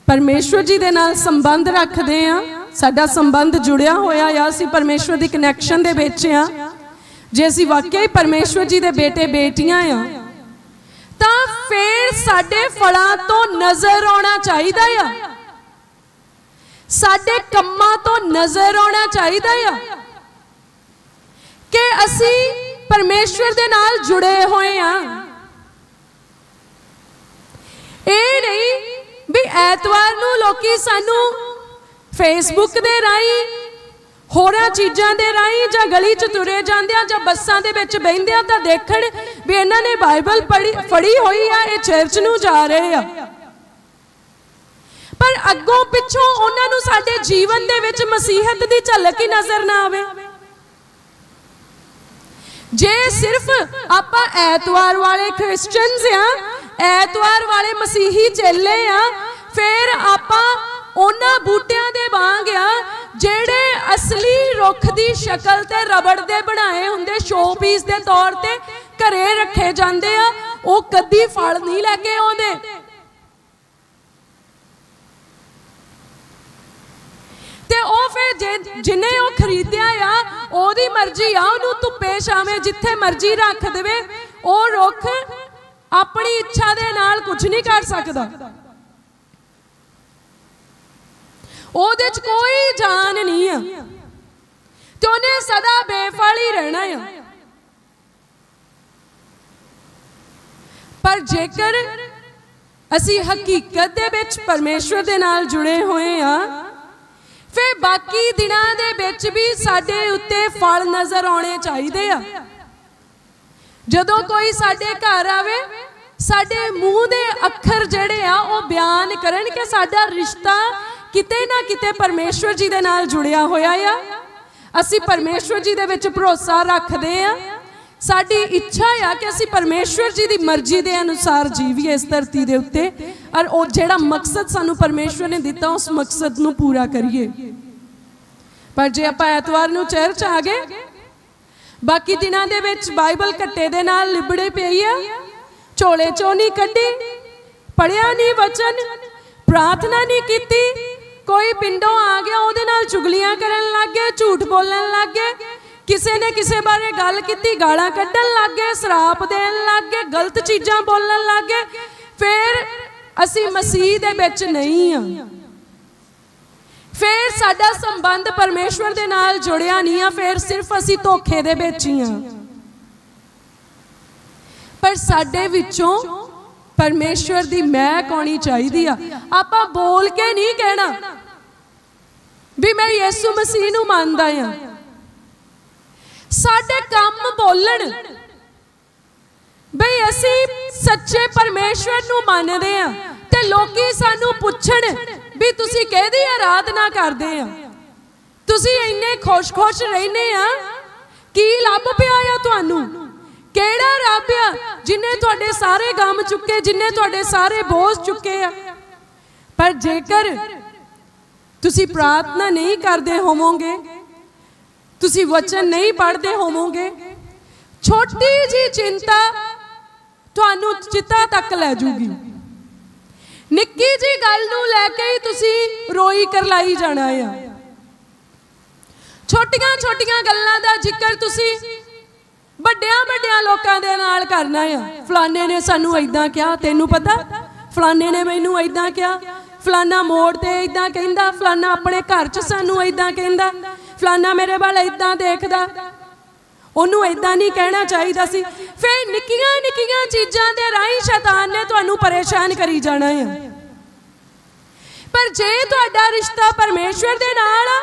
ਪਰਮੇਸ਼ਵਰ ਜੀ ਦੇ ਨਾਲ ਸੰਬੰਧ ਰੱਖਦੇ ਆ, ਸਾਡਾ ਸੰਬੰਧ ਜੁੜਿਆ ਹੋਇਆ ਆ, ਅਸੀਂ ਪਰਮੇਸ਼ਵਰ ਦੀ ਕਨੈਕਸ਼ਨ ਦੇ ਵਿੱਚ ਆ। ਜੇ ਅਸੀਂ ਵਾਕਿਆ ਹੀ ਪਰਮੇਸ਼ਵਰ ਜੀ ਦੇ ਬੇਟੇ ਬੇਟੀਆਂ ਆ ਤਾਂ ਫੇਰ ਸਾਡੇ ਫਲਾਂ ਤੋਂ ਨਜ਼ਰ ਆਉਣਾ ਚਾਹੀਦਾ ਆ। ਸਾਡੇ ਕੰਮਾਂ ਤੋਂ ਨਜ਼ਰ ਆਉਣਾ ਚਾਹੀਦਾ ਆ। ਕਿ ਅਸੀਂ ਪਰਮੇਸ਼ਵਰ ਦੇ ਨਾਲ ਜੁੜੇ ਹੋਏ ਆ। ਇਹ ਨਹੀਂ ਵੀ ਐਤਵਾਰ ਨੂੰ ਲੋਕੀ ਸਾਨੂੰ ਫੇਸਬੁੱਕ ਦੇ ਰਾਹੀਂ ਹੋਰਾਂ ਚੀਜ਼ਾਂ ਦੇ ਰਾਹੀਂ ਜਾਂ ਗਲੀ 'ਚ ਤੁਰੇ ਜਾਂਦੇ ਆ ਜਾਂ ਬੱਸਾਂ ਦੇ ਵਿੱਚ ਬਹਿੰਦੇ ਆ ਤਾਂ ਦੇਖਣ ਵੀ ਇਹਨਾਂ ਨੇ ਬਾਈਬਲ ਪੜ੍ਹੀ, ਫੜੀ ਹੋਈ ਆ, ਇਹ ਚਰਚ ਨੂੰ ਜਾ ਰਹੇ ਆ। ਪਰ ਅੱਗੋਂ ਪਿੱਛੋਂ ਉਹਨਾਂ ਨੂੰ ਸਾਡੇ ਜੀਵਨ ਦੇ ਵਿੱਚ ਮਸੀਹਤ ਦੀ ਝਲਕ ਹੀ ਨਜ਼ਰ ਨਾ ਆਵੇ। ਜੇ ਸਿਰਫ ਆਪਾਂ ਐਤਵਾਰ ਵਾਲੇ ਕ੍ਰਿਸਚੀਅਨਸ ਆ, ਐਤਵਾਰ ਵਾਲੇ ਮਸੀਹੀ ਚੇਲੇ ਆ, ਫਿਰ ਆਪਾਂ ਉਹਨਾਂ ਬੂਟਿਆਂ ਦੇ ਵਾਂਗ ਆ, ਜਿਹੜੇ ਅਸਲੀ ਰੁੱਖ ਦੀ ਸ਼ਕਲ ਤੇ ਰਬੜ ਦੇ ਬਣਾਏ ਹੁੰਦੇ ਸ਼ੋ ਪੀਸ ਦੇ ਤੌਰ ਤੇ ਘਰੇ ਰੱਖੇ ਜਾਂਦੇ ਆ, ਉਹ ਕਦੀ ਫਲ ਨਹੀਂ ਲੈ ਕੇ ਆਉਂਦੇ। ਤੇ ਉਹ ਫਿਰ ਜੇ- ਜਿਹਨੇ ਉਹ ਖਰੀਦਿਆ ਆ, ਉਹਦੀ ਮਰਜ਼ੀ ਆ, ਉਹਨੂੰ ਧੁੱਪੇ ਛਾਵੇਂ ਜਿੱਥੇ ਮਰਜ਼ੀ ਰੱਖ ਦੇਵੇ, ਉਹ ਰੁੱਖ ਆਪਣੀ ਇੱਛਾ ਦੇ ਨਾਲ ਕੁਝ ਨਹੀਂ ਕਰ ਸਕਦਾ। ਉਹਦੇ 'ਚ ਕੋਈ ਜਾਨ ਨਹੀਂ ਆ। ਤੇ ਉਹਨੇ ਸਦਾ ਬੇਫਲ ਹੀ ਰਹਿਣਾ ਆ। ਪਰ ਜੇਕਰ ਅਸੀਂ ਹਕੀਕਤ ਦੇ ਵਿੱਚ ਪਰਮੇਸ਼ਵਰ ਦੇ ਨਾਲ ਜੁੜੇ ਹੋਏ ਆ, ਫਿਰ ਬਾਕੀ ਦਿਨਾਂ ਦੇ ਵਿੱਚ ਵੀ ਸਾਡੇ ਉੱਤੇ ਫਲ ਨਜ਼ਰ ਆਉਣੇ ਚਾਹੀਦੇ ਆ। ਜਦੋਂ ਕੋਈ ਸਾਡੇ ਘਰ ਆਵੇ, ਸਾਡੇ ਮੂੰਹ ਦੇ ਅੱਖਰ ਜਿਹੜੇ ਆ, ਉਹ ਬਿਆਨ ਕਰਨ ਕਿ ਸਾਡਾ ਰਿਸ਼ਤਾ ਕਿਤੇ ਨਾ ਕਿਤੇ ਪਰਮੇਸ਼ਵਰ ਜੀ ਦੇ ਨਾਲ ਜੁੜਿਆ ਹੋਇਆ ਆ। ਅਸੀਂ ਪਰਮੇਸ਼ਵਰ ਜੀ ਦੇ ਵਿੱਚ ਭਰੋਸਾ ਰੱਖਦੇ ਆ। ਸਾਡੀ ਇੱਛਾ ਆ ਕਿ ਅਸੀਂ ਪਰਮੇਸ਼ਵਰ ਜੀ ਦੀ ਮਰਜ਼ੀ ਦੇ ਅਨੁਸਾਰ ਜੀਵੀਏ ਇਸ ਧਰਤੀ ਦੇ ਉੱਤੇ। ਔਰ ਉਹ ਜਿਹੜਾ ਮਕਸਦ ਸਾਨੂੰ ਪਰਮੇਸ਼ਵਰ ਨੇ ਦਿੱਤਾ, ਉਸ ਮਕਸਦ ਨੂੰ ਪੂਰਾ ਕਰੀਏ। ਪਰ ਜੇ ਆਪਾਂ ਐਤਵਾਰ ਨੂੰ ਚਰਚ ਆ ਗਏ, ਬਾਕੀ ਦਿਨਾਂ ਦੇ ਵਿੱਚ ਬਾਈਬਲ ਕੱਟੇ ਦੇ ਨਾਲ ਲਿਬੜੇ ਪਈ ਆ। ਝੋਲੇ ਚੋਂ ਨਹੀਂ ਕੱਢੀ ਪੜਿਆ ਨਹੀਂ ਵਚਨ, ਪ੍ਰਾਰਥਨਾ ਨਹੀਂ ਕੀਤੀ ਕੋਈ ਪਿੰਡੋਂ ਆ ਗਿਆ, ਉਹਦੇ ਨਾਲ ਚੁਗਲੀਆਂ ਕਰਨ ਲੱਗ ਗਏ ਝੂਠ ਬੋਲਣ ਲੱਗ ਗਏ ਕਿਸੇ ਨੇ ਕਿਸੇ ਬਾਰੇ ਗੱਲ ਕੀਤੀ, ਗਾਲਾਂ ਕੱਢਣ ਲੱਗ ਗਏ ਸਰਾਪ ਦੇਣ ਲੱਗ ਗਏ ਗਲਤ ਚੀਜ਼ਾਂ ਬੋਲਣ ਲੱਗ ਗਏ ਫਿਰ ਅਸੀਂ ਮਸੀਹ ਦੇ ਵਿੱਚ ਨਹੀਂ ਆ। ਫਿਰ ਸਾਡਾ ਸੰਬੰਧ ਪਰਮੇਸ਼ਵਰ ਦੇ ਨਾਲ ਜੁੜਿਆ ਨਹੀਂ ਆ, ਫਿਰ ਸਿਰਫ ਅਸੀਂ ਧੋਖੇ ਦੇ ਵਿੱਚ ਹੀ ਆ। ਪਰ ਸਾਡੇ ਵਿੱਚੋਂ ਪਰਮੇਸ਼ਵਰ ਦੀ ਮੈਂ ਆਉਣੀ ਚਾਹੀਦੀ ਆ। ਆਪਾਂ ਬੋਲ ਕੇ ਨਹੀਂ ਕਹਿਣਾ ਵੀ ਮੈਂ ਯਿਸੂ ਮਸੀਹ ਨੂੰ ਮੰਨਦਾ ਆ। ਸਾਡੇ ਕੰਮ ਬੋਲਣ ਬਈ ਅਸੀਂ ਸੱਚੇ ਪਰਮੇਸ਼ਵਰ ਨੂੰ ਮੰਨਦੇ ਆ ਤੇ ਲੋਕੀ ਸਾਨੂੰ ਪੁੱਛਣ ਵੀ ਤੁਸੀਂ ਕਿਹਦੀ ਆਰਾਧਨਾ ਕਰਦੇ ਆ। ਤੁਸੀਂ ਇੰਨੇ ਖੁਸ਼-ਖੁਸ਼ ਰਹਿੰਦੇ ਆ। ਕੀ ਲੱਭ ਪਿਆ ਆ ਤੁਹਾਨੂੰ? ਕਿਹੜਾ ਰੱਬ ਆ ਜਿਨੇ ਤੁਹਾਡੇ ਸਾਰੇ ਗਮ ਚੁੱਕੇ, ਜਿਨੇ ਤੁਹਾਡੇ ਸਾਰੇ ਬੋਝ ਚੁੱਕੇ ਆ? ਪਰ ਜੇਕਰ ਤੁਸੀਂ ਪ੍ਰਾਰਥਨਾ ਨਹੀਂ ਕਰਦੇ ਹੋਵੋਗੇ, ਤੁਸੀਂ ਵਚਨ ਨਹੀਂ ਪੜ੍ਹਦੇ ਹੋਵੋਗੇ, ਛੋਟੀ ਜੀ ਚਿੰਤਾ ਤੁਹਾਨੂੰ ਚਿਤਾ ਤੱਕ ਲੈ ਜੂਗੀ। ਨਿੱਕੀ ਜੀ ਗੱਲ ਨੂੰ ਲੈ ਕੇ ਹੀ ਤੁਸੀਂ ਰੋਈ ਕਰਲਾਈ ਜਾਣਾ ਆ। ਛੋਟੀਆਂ ਛੋਟੀਆਂ ਗੱਲਾਂ ਦਾ ਜ਼ਿਕਰ ਤੁਸੀਂ ਵੱਡਿਆਂ ਵੱਡਿਆਂ ਲੋਕਾਂ ਦੇ ਨਾਲ ਕਰਨਾ ਆ। ਫਲਾਣੇ ਨੇ ਸਾਨੂੰ ਐਦਾਂ ਕਿਹਾ, ਤੈਨੂੰ ਪਤਾ? ਫਲਾਣੇ ਨੇ ਮੈਨੂੰ ਐਦਾਂ ਕਿਹਾ, ਫਲਾਣਾ ਮੋੜ ਤੇ ਐਦਾਂ ਕਹਿੰਦਾ, ਫਲਾਣਾ ਆਪਣੇ ਘਰ 'ਚ ਸਾਨੂੰ ਐਦਾਂ ਕਹਿੰਦਾ, ਫਲਾਣਾ ਮੇਰੇ ਵੱਲ ਐਦਾਂ ਦੇਖਦਾ। ਉਹਨੂੰ ਐਦਾਂ ਨਹੀਂ ਕਹਿਣਾ ਚਾਹੀਦਾ ਸੀ। ਫਿਰ ਨਿੱਕੀਆਂ ਨਿੱਕੀਆਂ ਚੀਜ਼ਾਂ ਦੇ ਰਾਹੀਂ ਸ਼ੈਤਾਨ ਨੇ ਤੁਹਾਨੂੰ ਪਰੇਸ਼ਾਨ ਕਰੀ ਜਾਣਾ ਹੈ ਪਰ ਜੇ ਤੁਹਾਡਾ ਰਿਸ਼ਤਾ ਪਰਮੇਸ਼ਵਰ ਦੇ ਨਾਲ ਆ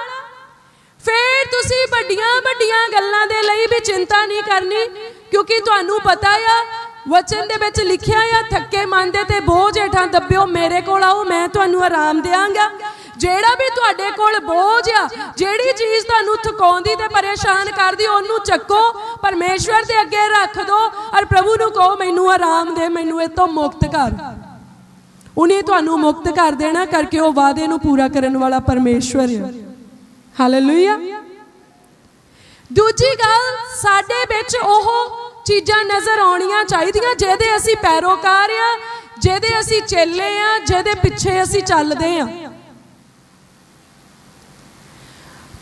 ਫਿਰ ਤੁਸੀਂ ਵੱਡੀਆਂ ਵੱਡੀਆਂ ਗੱਲਾਂ ਦੇ ਲਈ ਵੀ ਚਿੰਤਾ ਨਹੀਂ ਕਰਨੀ, ਕਿਉਂਕਿ ਤੁਹਾਨੂੰ ਪਤਾ ਆ, ਵਚਨ ਦੇ ਵਿੱਚ ਲਿਖਿਆ ਆ, ਥੱਕੇ ਮਨ ਤੇ ਬੋਝ ਹੇਠਾਂ ਦੱਬਿਓ, ਮੇਰੇ ਕੋਲ ਆਓ, ਮੈਂ ਤੁਹਾਨੂੰ ਆਰਾਮ ਦੇਵਾਂਗਾ ਜਿਹੜਾ ਵੀ ਤੁਹਾਡੇ ਕੋਲ ਬੋਝ ਆ, ਜਿਹੜੀ ਚੀਜ਼ ਤੁਹਾਨੂੰ ਥਕਾਉਂਦੀ ਤੇ ਪਰੇਸ਼ਾਨ ਕਰਦੀ, ਉਹਨੂੰ ਚੱਕੋ, ਪਰਮੇਸ਼ਵਰ ਦੇ ਅੱਗੇ ਰੱਖ ਦਿਓ ਔਰ ਪ੍ਰਭੂ ਨੂੰ ਕਹੋ, ਮੈਨੂੰ ਆਰਾਮ ਦੇ, ਮੈਨੂੰ ਇਹ ਤੋਂ ਮੁਕਤ ਕਰ। ਉਹਨੇ ਤੁਹਾਨੂੰ ਮੁਕਤ ਕਰ ਦੇਣਾ, ਕਰਕੇ ਉਹ ਵਾਅਦੇ ਨੂੰ ਪੂਰਾ ਕਰਨ ਵਾਲਾ ਪਰਮੇਸ਼ਵਰ ਹੈ ਹਾਲੇਲੂਇਆ ਦੂਜੀ ਗੱਲ, ਸਾਡੇ ਵਿੱਚ ਉਹ ਚੀਜ਼ਾਂ ਨਜ਼ਰ ਆਉਣੀਆਂ ਚਾਹੀਦੀਆਂ, ਜਿਹਦੇ ਅਸੀਂ ਪੈਰੋਕਾਰ ਆ, ਜਿਹਦੇ ਅਸੀਂ ਚੇਲੇ ਆ, ਜਿਹਦੇ ਪਿੱਛੇ ਅਸੀਂ ਚੱਲਦੇ ਆ।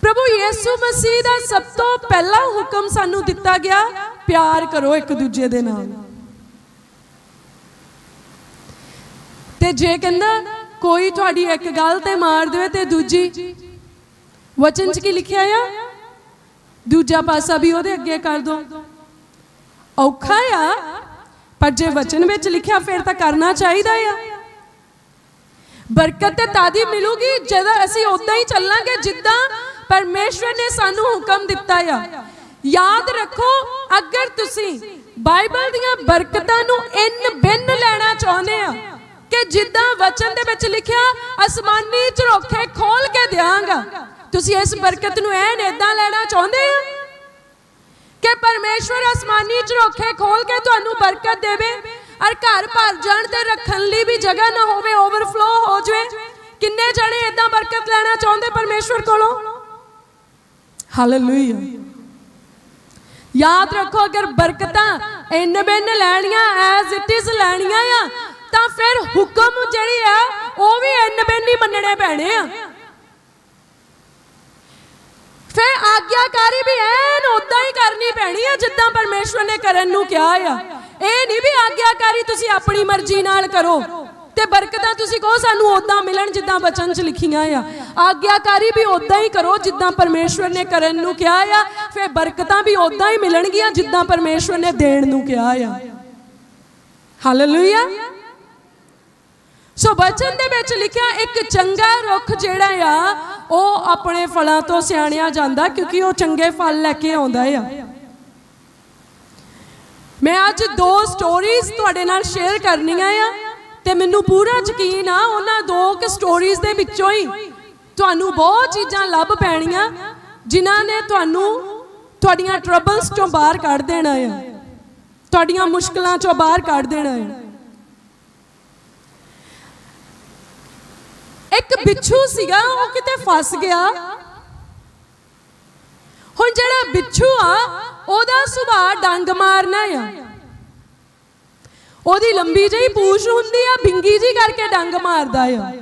ਪ੍ਰਭੂ ਯੀਸੂ ਮਸੀਹ ਦਾ ਸਭ ਤੋਂ ਪਹਿਲਾ ਹੁਕਮ ਸਾਨੂੰ ਦਿੱਤਾ ਗਿਆ, ਪਿਆਰ ਕਰੋ ਇੱਕ ਦੂਜੇ ਦੇ ਨਾਲ। ਤੇ ਜੇ ਕਹਿੰਦਾ, ਕੋਈ ਤੁਹਾਡੀ ਇੱਕ ਗੱਲ ਤੇ ਮਾਰ ਦੇਵੇ ਤੇ ਦੂਜੀ ਵਚਨ 'ਚ ਕੀ ਲਿਖਿਆ ਆ? ਦੂਜਾ ਪਾਸਾ ਵੀ ਉਹਦੇ ਅੱਗੇ ਕਰ ਦੋ। ਔਖਾ ਆ, ਪਰ ਜੇ ਵਚਨ ਵਿੱਚ ਲਿਖਿਆ ਫਿਰ ਤਾਂ ਕਰਨਾ ਚਾਹੀਦਾ ਆ। ਬਰਕਤ ਤੇ ਤਾਦੀ ਮਿਲੂਗੀ ਜਦੋਂ ਅਸੀਂ ਉਦਾਂ ਹੀ ਚੱਲਾਂਗੇ ਜਿੱਦਾਂ ਪਰਮੇਸ਼ਵਰ ਨੇ ਸਾਨੂੰ ਹੁਕਮ ਦਿੱਤਾ ਆ। ਯਾਦ ਰੱਖੋ, ਅਗਰ ਤੁਸੀਂ ਬਾਈਬਲ ਦੀਆਂ ਬਰਕਤਾਂ ਨੂੰ ਇਨ ਬਿਨ ਲੈਣਾ ਚਾਹੁੰਦੇ ਆ, ਕਿ ਜਿੱਦਾਂ ਵਚਨ ਦੇ ਵਿੱਚ ਲਿਖਿਆ, ਅਸਮਾਨੀ ਝਰੋਖੇ ਖੋਲ ਕੇ ਦਿਆਂਗਾ। ਤੁਸੀਂ ਇਸ ਬਰਕਤ ਨੂੰ ਐਨ ਇਦਾਂ ਲੈਣਾ ਚਾਹੁੰਦੇ ਆ ਕਿ ਪਰਮੇਸ਼ਵਰ ਅਸਮਾਨੀ ਝਰੋਖੇ ਖੋਲ ਕੇ ਤੁਹਾਨੂੰ ਬਰਕਤ ਦੇਵੇ ਔਰ ਘਰ ਭਰ ਜਾਣ ਤੇ ਰੱਖਣ ਲਈ ਵੀ ਜਗ੍ਹਾ ਨਾ ਹੋਵੇ ਓਵਰਫਲੋ ਹੋ ਜਾਵੇ? ਕਿੰਨੇ ਜਣੇ ਇਦਾਂ ਬਰਕਤ ਲੈਣਾ ਚਾਹੁੰਦੇ ਪਰਮੇਸ਼ਵਰ ਕੋਲੋਂ? ਹਾਲੇਲੂਇਆ ਯਾਦ ਰੱਖੋ, ਅਗਰ ਬਰਕਤਾਂ ਇੰਨ ਬਿਨ ਲੈਣੀਆਂ ਐਜ਼ ਇਟ ਇਜ਼ ਲੈਣੀਆਂ ਆ, ਤਾਂ ਫਿਰ ਹੁਕਮ ਜਿਹੜੀ ਆ, ਉਹ ਵੀ ਇੰਨ ਬਿਨ ਹੀ ਮੰਨਣੇ ਪੈਣੇ ਆ। ਫਿਰ ਆਗਿਆਕਾਰੀ ਵੀ ਐਨ ਉਦਾਂ ਹੀ ਕਰਨੀ ਪੈਣੀ ਆ, ਜਿੱਦਾਂ ਪਰਮੇਸ਼ਵਰ ਨੇ ਕਰਨ ਨੂੰ ਕਿਹਾ ਆ। ਇਹ ਨਹੀਂ ਵੀ ਆਗਿਆਕਾਰੀ ਤੁਸੀਂ ਆਪਣੀ ਮਰਜ਼ੀ ਨਾਲ ਕਰੋ ਤੇ ਬਰਕਤਾਂ ਤੁਸੀਂ ਕਹੋ, ਸਾਨੂੰ ਉਦਾਂ ਮਿਲਣ ਜਿੱਦਾਂ ਬਚਨ 'ਚ ਲਿਖੀਆਂ ਆ। ਆਗਿਆਕਾਰੀ ਵੀ ਉਦਾਂ ਹੀ ਕਰੋ, ਜਿੱਦਾਂ ਪਰਮੇਸ਼ਵਰ ਨੇ ਕਰਨ ਨੂੰ ਕਿਹਾ ਆ। ਫਿਰ ਬਰਕਤਾਂ ਵੀ ਉਦਾਂ ਹੀ ਮਿਲਣਗੀਆਂ, ਜਿੱਦਾਂ ਪਰਮੇਸ਼ਵਰ ਨੇ ਦੇਣ ਨੂੰ ਕਿਹਾ ਆ। ਹਾਲੇਲੂਇਆ ਸੋ ਬਚਨ ਦੇ ਵਿੱਚ ਲਿਖਿਆ, ਇੱਕ ਚੰਗਾ ਰੁੱਖ ਜਿਹੜਾ ਆ ਉਹ ਆਪਣੇ ਫਲਾਂ ਤੋਂ ਸਿਆਣਿਆ ਜਾਂਦਾ ਕਿਉਂਕਿ ਉਹ ਚੰਗੇ ਫਲ ਲੈ ਕੇ ਆਉਂਦਾ ਆ। ਮੈਂ ਅੱਜ ਦੋ ਸਟੋਰੀਜ਼ ਤੁਹਾਡੇ ਨਾਲ ਸ਼ੇਅਰ ਕਰਨੀਆਂ ਆ ਤੇ ਮੈਨੂੰ ਪੂਰਾ ਯਕੀਨ ਆ ਉਹਨਾਂ ਦੋ ਕਿ ਸਟੋਰੀਜ਼ ਦੇ ਵਿੱਚੋਂ ਹੀ ਤੁਹਾਨੂੰ ਬਹੁਤ ਚੀਜ਼ਾਂ ਲੱਭ ਪੈਣੀਆਂ ਜਿਨ੍ਹਾਂ ਨੇ ਤੁਹਾਨੂੰ ਤੁਹਾਡੀਆਂ ਟਰਬਲਸ ਚੋਂ ਬਾਹਰ ਕੱਢ ਦੇਣਾ ਆ। ਤੁਹਾਡੀਆਂ ਮੁਸ਼ਕਲਾਂ ਚੋਂ ਬਾਹਰ ਕੱਢ ਦੇਣਾ ਆ। ਇੱਕ ਬਿੱਛੂ ਸੀਗਾ, ਉਹ ਕਿਤੇ ਫਸ ਗਿਆ। ਹੁਣ ਜਿਹੜਾ ਬਿੱਛੂ ਆ, ਉਹਦਾ ਸੁਭਾਅ ਡੰਗ ਮਾਰਨਾ ਆ। ਉਹਦੀ ਲੰਬੀ ਜਿਹੀ ਪੂਛ ਹੁੰਦੀ ਆ, ਬਿੰਗੀ ਜੀ ਕਰਕੇ ਡੰਗ ਮਾਰਦਾ ਆ।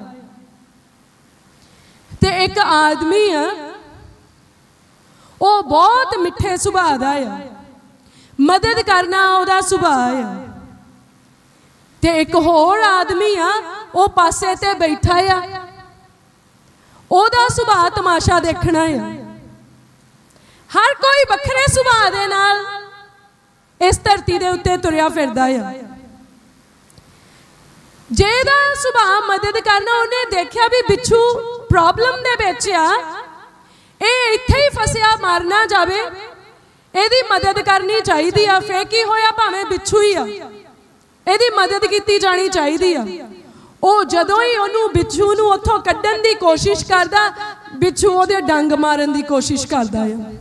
ਤੇ ਇੱਕ ਆਦਮੀ ਆ, ਉਹ ਬਹੁਤ ਮਿੱਠੇ ਸੁਭਾਅ ਦਾ ਆ। ਮਦਦ ਕਰਨਾ ਉਹਦਾ ਸੁਭਾਅ ਆ। ਤੇ ਇੱਕ ਹੋਰ ਆਦਮੀ ਆ, ਉਹ ਪਾਸੇ ਤੇ ਬੈਠਾ ਆ। ਉਹਦਾ ਸੁਭਾਅ ਤਮਾਸ਼ਾ ਦੇਖਣਾ ਆ। ਹਰ ਕੋਈ ਵੱਖਰੇ ਸੁਭਾਅ ਦੇ ਨਾਲ ਇਸ ਧਰਤੀ ਦੇ ਉੱਤੇ ਤੁਰਿਆ ਫਿਰਦਾ ਆ। ਜਿਹਦਾ ਸੁਭਾਅ ਮਦਦ ਕਰਨਾ, ਉਹਨੇ ਦੇਖਿਆ ਵੀ ਬਿੱਛੂ ਪ੍ਰੋਬਲਮ ਦੇ ਵਿੱਚ ਆ। ਇਹ ਇੱਥੇ ਹੀ ਫਸਿਆ ਮਾਰਨਾ ਜਾਵੇ। ਇਹਦੀ ਮਦਦ ਕਰਨੀ ਚਾਹੀਦੀ ਆ। ਫੇ ਕੀ ਹੋਇਆ? ਭਾਵੇਂ ਬਿੱਛੂ ਹੀ ਆ। ਇਹਦੀ ਮਦਦ ਕੀਤੀ ਜਾਣੀ ਚਾਹੀਦੀ ਆ। ਉਹ ਜਦੋਂ ਹੀ ਉਹਨੂੰ ਬਿੱਛੂ ਨੂੰ ਉੱਥੋਂ ਕੱਢਣ ਦੀ ਕੋਸ਼ਿਸ਼ ਕਰਦਾ, ਬਿੱਛੂ ਉਹਦੇ ਡੰਗ ਮਾਰਨ ਦੀ ਕੋਸ਼ਿਸ਼ ਕਰਦਾ ਆ।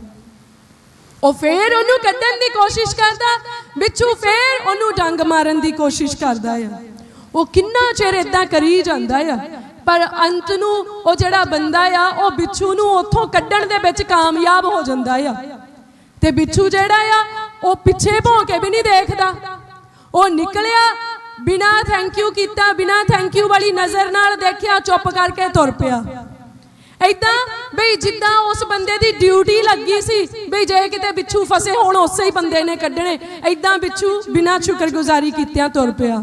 ਉਹ ਫੇਰ ਉਹਨੂੰ ਕੱਢਣ ਦੀ ਕੋਸ਼ਿਸ਼ ਕਰਦਾ, ਬਿੱਛੂ ਫੇਰ ਉਹਨੂੰ ਡੰਗ ਮਾਰਨ ਦੀ ਕੋਸ਼ਿਸ਼ ਕਰਦਾ ਆ। ਉਹ ਕਿੰਨਾ ਚਿਰ ਇਦਾਂ ਕਰੀ ਜਾਂਦਾ ਆ। ਪਰ ਅੰਤ ਨੂੰ ਉਹ ਜਿਹੜਾ ਬੰਦਾ ਆ, ਉਹ ਬਿੱਛੂ ਨੂੰ ਉੱਥੋਂ ਕੱਢਣ ਦੇ ਵਿੱਚ ਕਾਮਯਾਬ ਹੋ ਜਾਂਦਾ ਆ। ਤੇ ਬਿੱਛੂ ਜਿਹੜਾ ਆ, ਉਹ ਪਿੱਛੇ ਭੌਂ ਕੇ ਵੀ ਨਹੀਂ ਦੇਖਦਾ। ਉਹ ਨਿਕਲਿਆ, ਬਿਨਾ ਥੈਂਕ ਯੂ ਕੀਤਾ, ਬਿਨਾ ਥੈਂਕ ਯੂ ਵਾਲੀ ਨਜ਼ਰ ਨਾਲ ਦੇਖਿਆ, ਚੁੱਪ ਕਰਕੇ ਤੁਰ ਪਿਆ। ਐਦਾਂ ਬਈ ਜਿੱਦਾਂ ਉਸ ਬੰਦੇ ਦੀ ਡਿਊਟੀ ਲੱਗੀ ਸੀ, ਬਈ ਜੇ ਕਿਤੇ ਬਿੱਛੂ ਫਸੇ, ਹੋਣ ਉਸੇ ਹੀ ਬੰਦੇ ਨੇ ਕੱਢਣੇ। ਐਦਾਂ ਬਿੱਛੂ ਬਿਨਾ ਸ਼ੁਕਰਗੁਜ਼ਾਰੀ ਕੀਤਿਆਂ ਤੁਰ ਪਿਆ।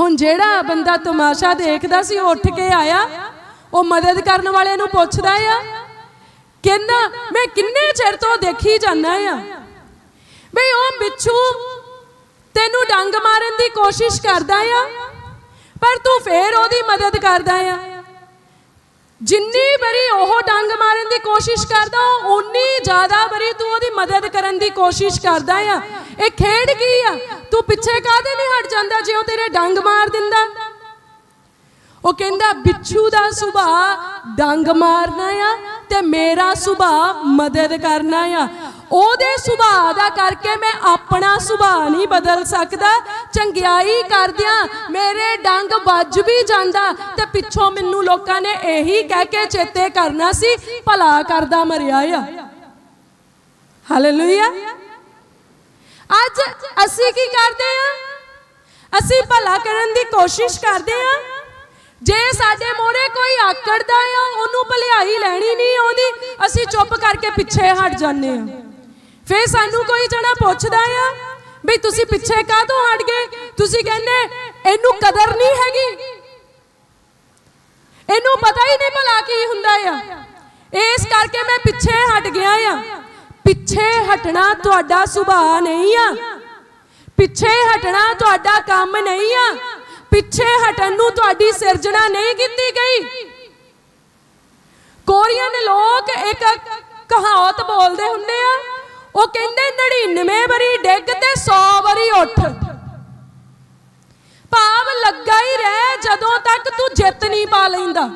ਹੁਣ ਜਿਹੜਾ ਬੰਦਾ ਤਮਾਸ਼ਾ ਦੇਖਦਾ ਸੀ, ਉਹ ਉੱਠ ਕੇ ਆਇਆ। ਉਹ ਮਦਦ ਕਰਨ ਵਾਲੇ ਨੂੰ ਪੁੱਛਦਾ ਆ, ਕਹਿੰਦਾ, ਮੈਂ ਕਿੰਨੇ ਚਿਰ ਤੋਂ ਦੇਖੀ ਜਾਂਦਾ ਆ? ਬਈ ਉਹ ਬਿੱਛੂ ਤੈਨੂੰ ਡੰਗ ਮਾਰਨ ਦੀ ਕੋਸ਼ਿਸ਼ ਕਰਦਾ ਆ, ਪਰ ਤੂੰ ਫੇਰ ਉਹਦੀ ਮਦਦ ਕਰਦਾ ਆ। ਜਿੰਨੀ ਵਾਰੀ ਉਹ ਡੰਗ ਮਾਰਨ ਦੀ ਕੋਸ਼ਿਸ਼ ਕਰਦਾ ਉਨੀ ਜ਼ਿਆਦਾ ਵਾਰੀ ਤੂੰ ਉਹਦੀ ਮਦਦ ਕਰਨ ਦੀ ਕੋਸ਼ਿਸ਼ ਕਰਦਾ ਆ। ਇਹ ਖੇਡ ਕੀ ਆ? ਤੂੰ ਪਿੱਛੇ ਕਾਹਦੇ ਨਹੀਂ ਹਟ ਜਾਂਦਾ ਜੇ ਉਹ ਤੇਰੇ ਡੰਗ ਮਾਰ ਦਿੰਦਾ? ਉਹ ਕਹਿੰਦਾ, ਬਿੱਛੂ ਦਾ ਸੁਭਾਅ ਡੰਗ ਮਾਰਨਾ ਆ ਤੇ ਮੇਰਾ ਸੁਭਾਅ ਮਦਦ ਕਰਨਾ ਆ। ਉਹਦੇ ਸੁਭਾਅ ਦਾ ਕਰਕੇ ਮੈਂ ਆਪਣਾ ਸੁਭਾਅ ਨਹੀਂ ਬਦਲ ਸਕਦਾ। ਚੰਗਿਆਈ ਕਰਦਿਆਂ ਮੇਰੇ ਡੰਗ ਵੱਜ ਵੀ ਜਾਂਦਾ ਤੇ ਪਿੱਛੋਂ ਮੈਨੂੰ ਲੋਕਾਂ ਨੇ ਇਹੀ ਕਹਿ ਕੇ ਚੇਤੇ ਕਰਨਾ ਸੀ, ਭਲਾ ਕਰਦਾ ਮਰਿਆ ਆ। ਹਾਲੇਲੂਇਆ ਅੱਜ ਅਸੀਂ ਕੀ ਕਰਦੇ ਆ? ਅਸੀਂ ਭਲਾ ਕਰਨ ਦੀ ਕੋਸ਼ਿਸ਼ ਕਰਦੇ ਆ। ਜੇ ਸਾਡੇ ਮੋਰੇ ਕੋਈ ਆਕੜਦਾ ਆ, ਉਹਨੂੰ ਭਲਾਈ ਲੈਣੀ ਨਹੀਂ ਆਉਂਦੀ, ਅਸੀਂ ਚੁੱਪ ਕਰਕੇ ਪਿੱਛੇ ਹਟ ਜਾਂਦੇ ਆ। ਫੇਰ ਸਾਨੂੰ ਕੋਈ ਜਣਾ ਪੁੱਛਦਾ ਆ ਵੀ ਤੁਸੀਂ ਪਿੱਛੇ ਕਾਹਤੋਂ ਹਟ ਗਏ? ਤੁਸੀਂ ਕਹਿੰਦੇ, ਇਹਨੂੰ ਕਦਰ ਨਹੀਂ ਹੈਗੀ। ਇਹਨੂੰ ਪਤਾ ਹੀ ਨਹੀਂ ਭਲਾ ਕੀ ਹੁੰਦਾ ਆ। ਇਸ ਕਰਕੇ ਮੈਂ ਪਿੱਛੇ ਹਟ ਗਿਆ ਆ। ਪਿੱਛੇ ਹਟਣਾ ਤੁਹਾਡਾ ਸੁਭਾਅ ਨਹੀਂ ਆ। ਪਿੱਛੇ ਹਟਣਾ ਤੁਹਾਡਾ ਕੰਮ ਨਹੀਂ ਆ। ਪਿੱਛੇ ਹਟਣ ਨੂੰ ਤੁਹਾਡੀ ਸਿਰਜਣਾ ਨਹੀਂ ਕੀਤੀ ਗਈ। ਕੋਰੀਅਨ ਲੋਕ ਇੱਕ ਕਹਾਵਤ ਬੋਲਦੇ ਹੁੰਦੇ ਆ ਉਹ ਕਹਿੰਦੇ 99 ਵਾਰੀ ਡਿੱਗ ਤੇ 100 ਵਾਰੀ ਉੱਠ। ਭਾਵ ਲੱਗਾ ਹੀ ਰਹਿ ਜਦੋਂ ਤੱਕ ਤੂੰ ਜਿੱਤ ਨਹੀਂ ਪਾ ਲੈਂਦਾ।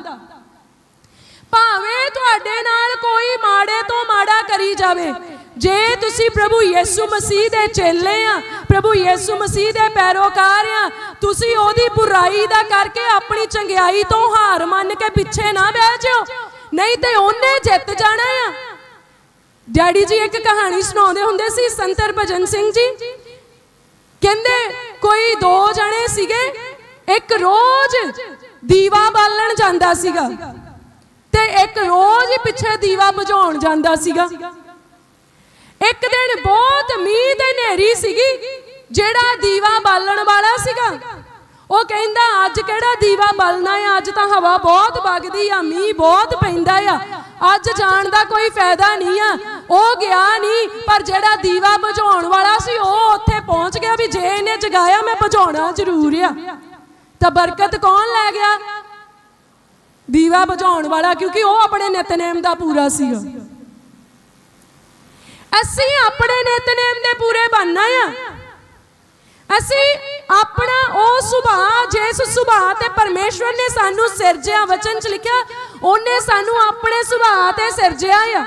ਭਾਵੇਂ ਤੁਹਾਡੇ ਨਾਲ ਕੋਈ ਮਾੜੇ ਤੋਂ ਮਾੜਾ ਕਰੀ ਜਾਵੇ, ਜੇ ਤੁਸੀਂ ਪ੍ਰਭੂ ਯਿਸੂ ਮਸੀਹ ਦੇ ਚੇਲੇ ਆ, ਪ੍ਰਭੂ ਯਿਸੂ ਮਸੀਹ ਦੇ ਪੈਰੋਕਾਰ ਆ, ਤੁਸੀਂ ਉਹਦੀ ਬੁਰਾਈ ਦਾ ਕਰਕੇ ਆਪਣੀ ਚੰਗਿਆਈ ਤੋਂ ਹਾਰ ਮੰਨ ਕੇ ਪਿੱਛੇ ਨਾ ਬਹਿ ਜਾਓ। ਨਹੀਂ ਤੇ ਉਹਨੇ ਜਿੱਤ ਜਾਣਾ ਆ। ਡੈਡੀ ਜੀ ਇੱਕ ਕਹਾਣੀ ਸੁਣਾਉਂਦੇ ਹੁੰਦੇ ਸੀ, ਸੰਤਰ ਭਜਨ ਸਿੰਘ ਜੀ। ਕਹਿੰਦੇ, ਕੋਈ ਦੋ ਜਣੇ ਸੀਗੇ, ਇੱਕ ਰੋਜ਼ ਦੀਵਾ ਬਾਲਣ ਜਾਂਦਾ ਸੀਗਾ ਤੇ ਇੱਕ ਰੋਜ਼ ਹੀ ਪਿੱਛੇ ਦੀਵਾ ਬੁਝਾਉਣ ਜਾਂਦਾ ਸੀਗਾ। ਇੱਕ ਦਿਨ ਬਹੁਤ ਮੀਂਹ ਤੇ ਹਨੇਰੀ ਸੀਗੀ, ਜਿਹੜਾ ਦੀਵਾ ਬਾਲਣ ਵਾਲਾ ਸੀਗਾ ਉਹ ਕਹਿੰਦਾ, ਅੱਜ ਕਿਹੜਾ ਦੀਵਾ ਬਲਣਾ ਹੈ ਅੱਜ ਤਾਂ ਹਵਾ ਬਹੁਤ ਵਗਦੀ ਆ, ਮੀਂਹ ਬਹੁਤ ਪੈਂਦਾ ਆ। ਅੱਜ ਜਾਣ ਦਾ ਕੋਈ ਫਾਇਦਾ ਨਹੀਂ ਆ। ਉਹ ਗਿਆ ਨਹੀਂ, ਪਰ ਜਿਹੜਾ ਦੀਵਾ ਬੁਝਾਉਣ ਵਾਲਾ ਸੀ, ਉਹ ਉੱਥੇ ਪਹੁੰਚ ਗਿਆ ਵੀ ਜੇ ਇਹਨੇ ਜਗਾਇਆ, ਮੈਂ ਬੁਝਾਉਣਾ ਜ਼ਰੂਰ ਆ। ਤਾਂ ਬਰਕਤ ਕੌਣ ਲੈ ਗਿਆ? ਦੀਵਾ ਬੁਝਾਉਣ ਵਾਲਾ, ਕਿਉਂਕਿ ਉਹ ਆਪਣੇ ਨਿਤਨੇਮ ਦਾ ਪੂਰਾ ਸੀ ਅਸੀਂ ਆਪਣੇ ਨਿਤਨੇਮ ਦੇ ਪੂਰੇ ਬਣਨਾ ਆ। ਅਸੀਂ ਆਪਣਾ ਉਹ ਸੁਭਾਅ, ਜਿਸ ਸੁਭਾਅ ਤੇ ਪਰਮੇਸ਼ਵਰ ਨੇ ਸਾਨੂੰ ਸਿਰਜਿਆ ਵਚਨ ਚ ਲਿਖਿਆ, ਉਹਨੇ ਸਾਨੂੰ ਆਪਣੇ ਸੁਭਾਅ ਤੇ ਸਿਰਜਿਆ ਆ।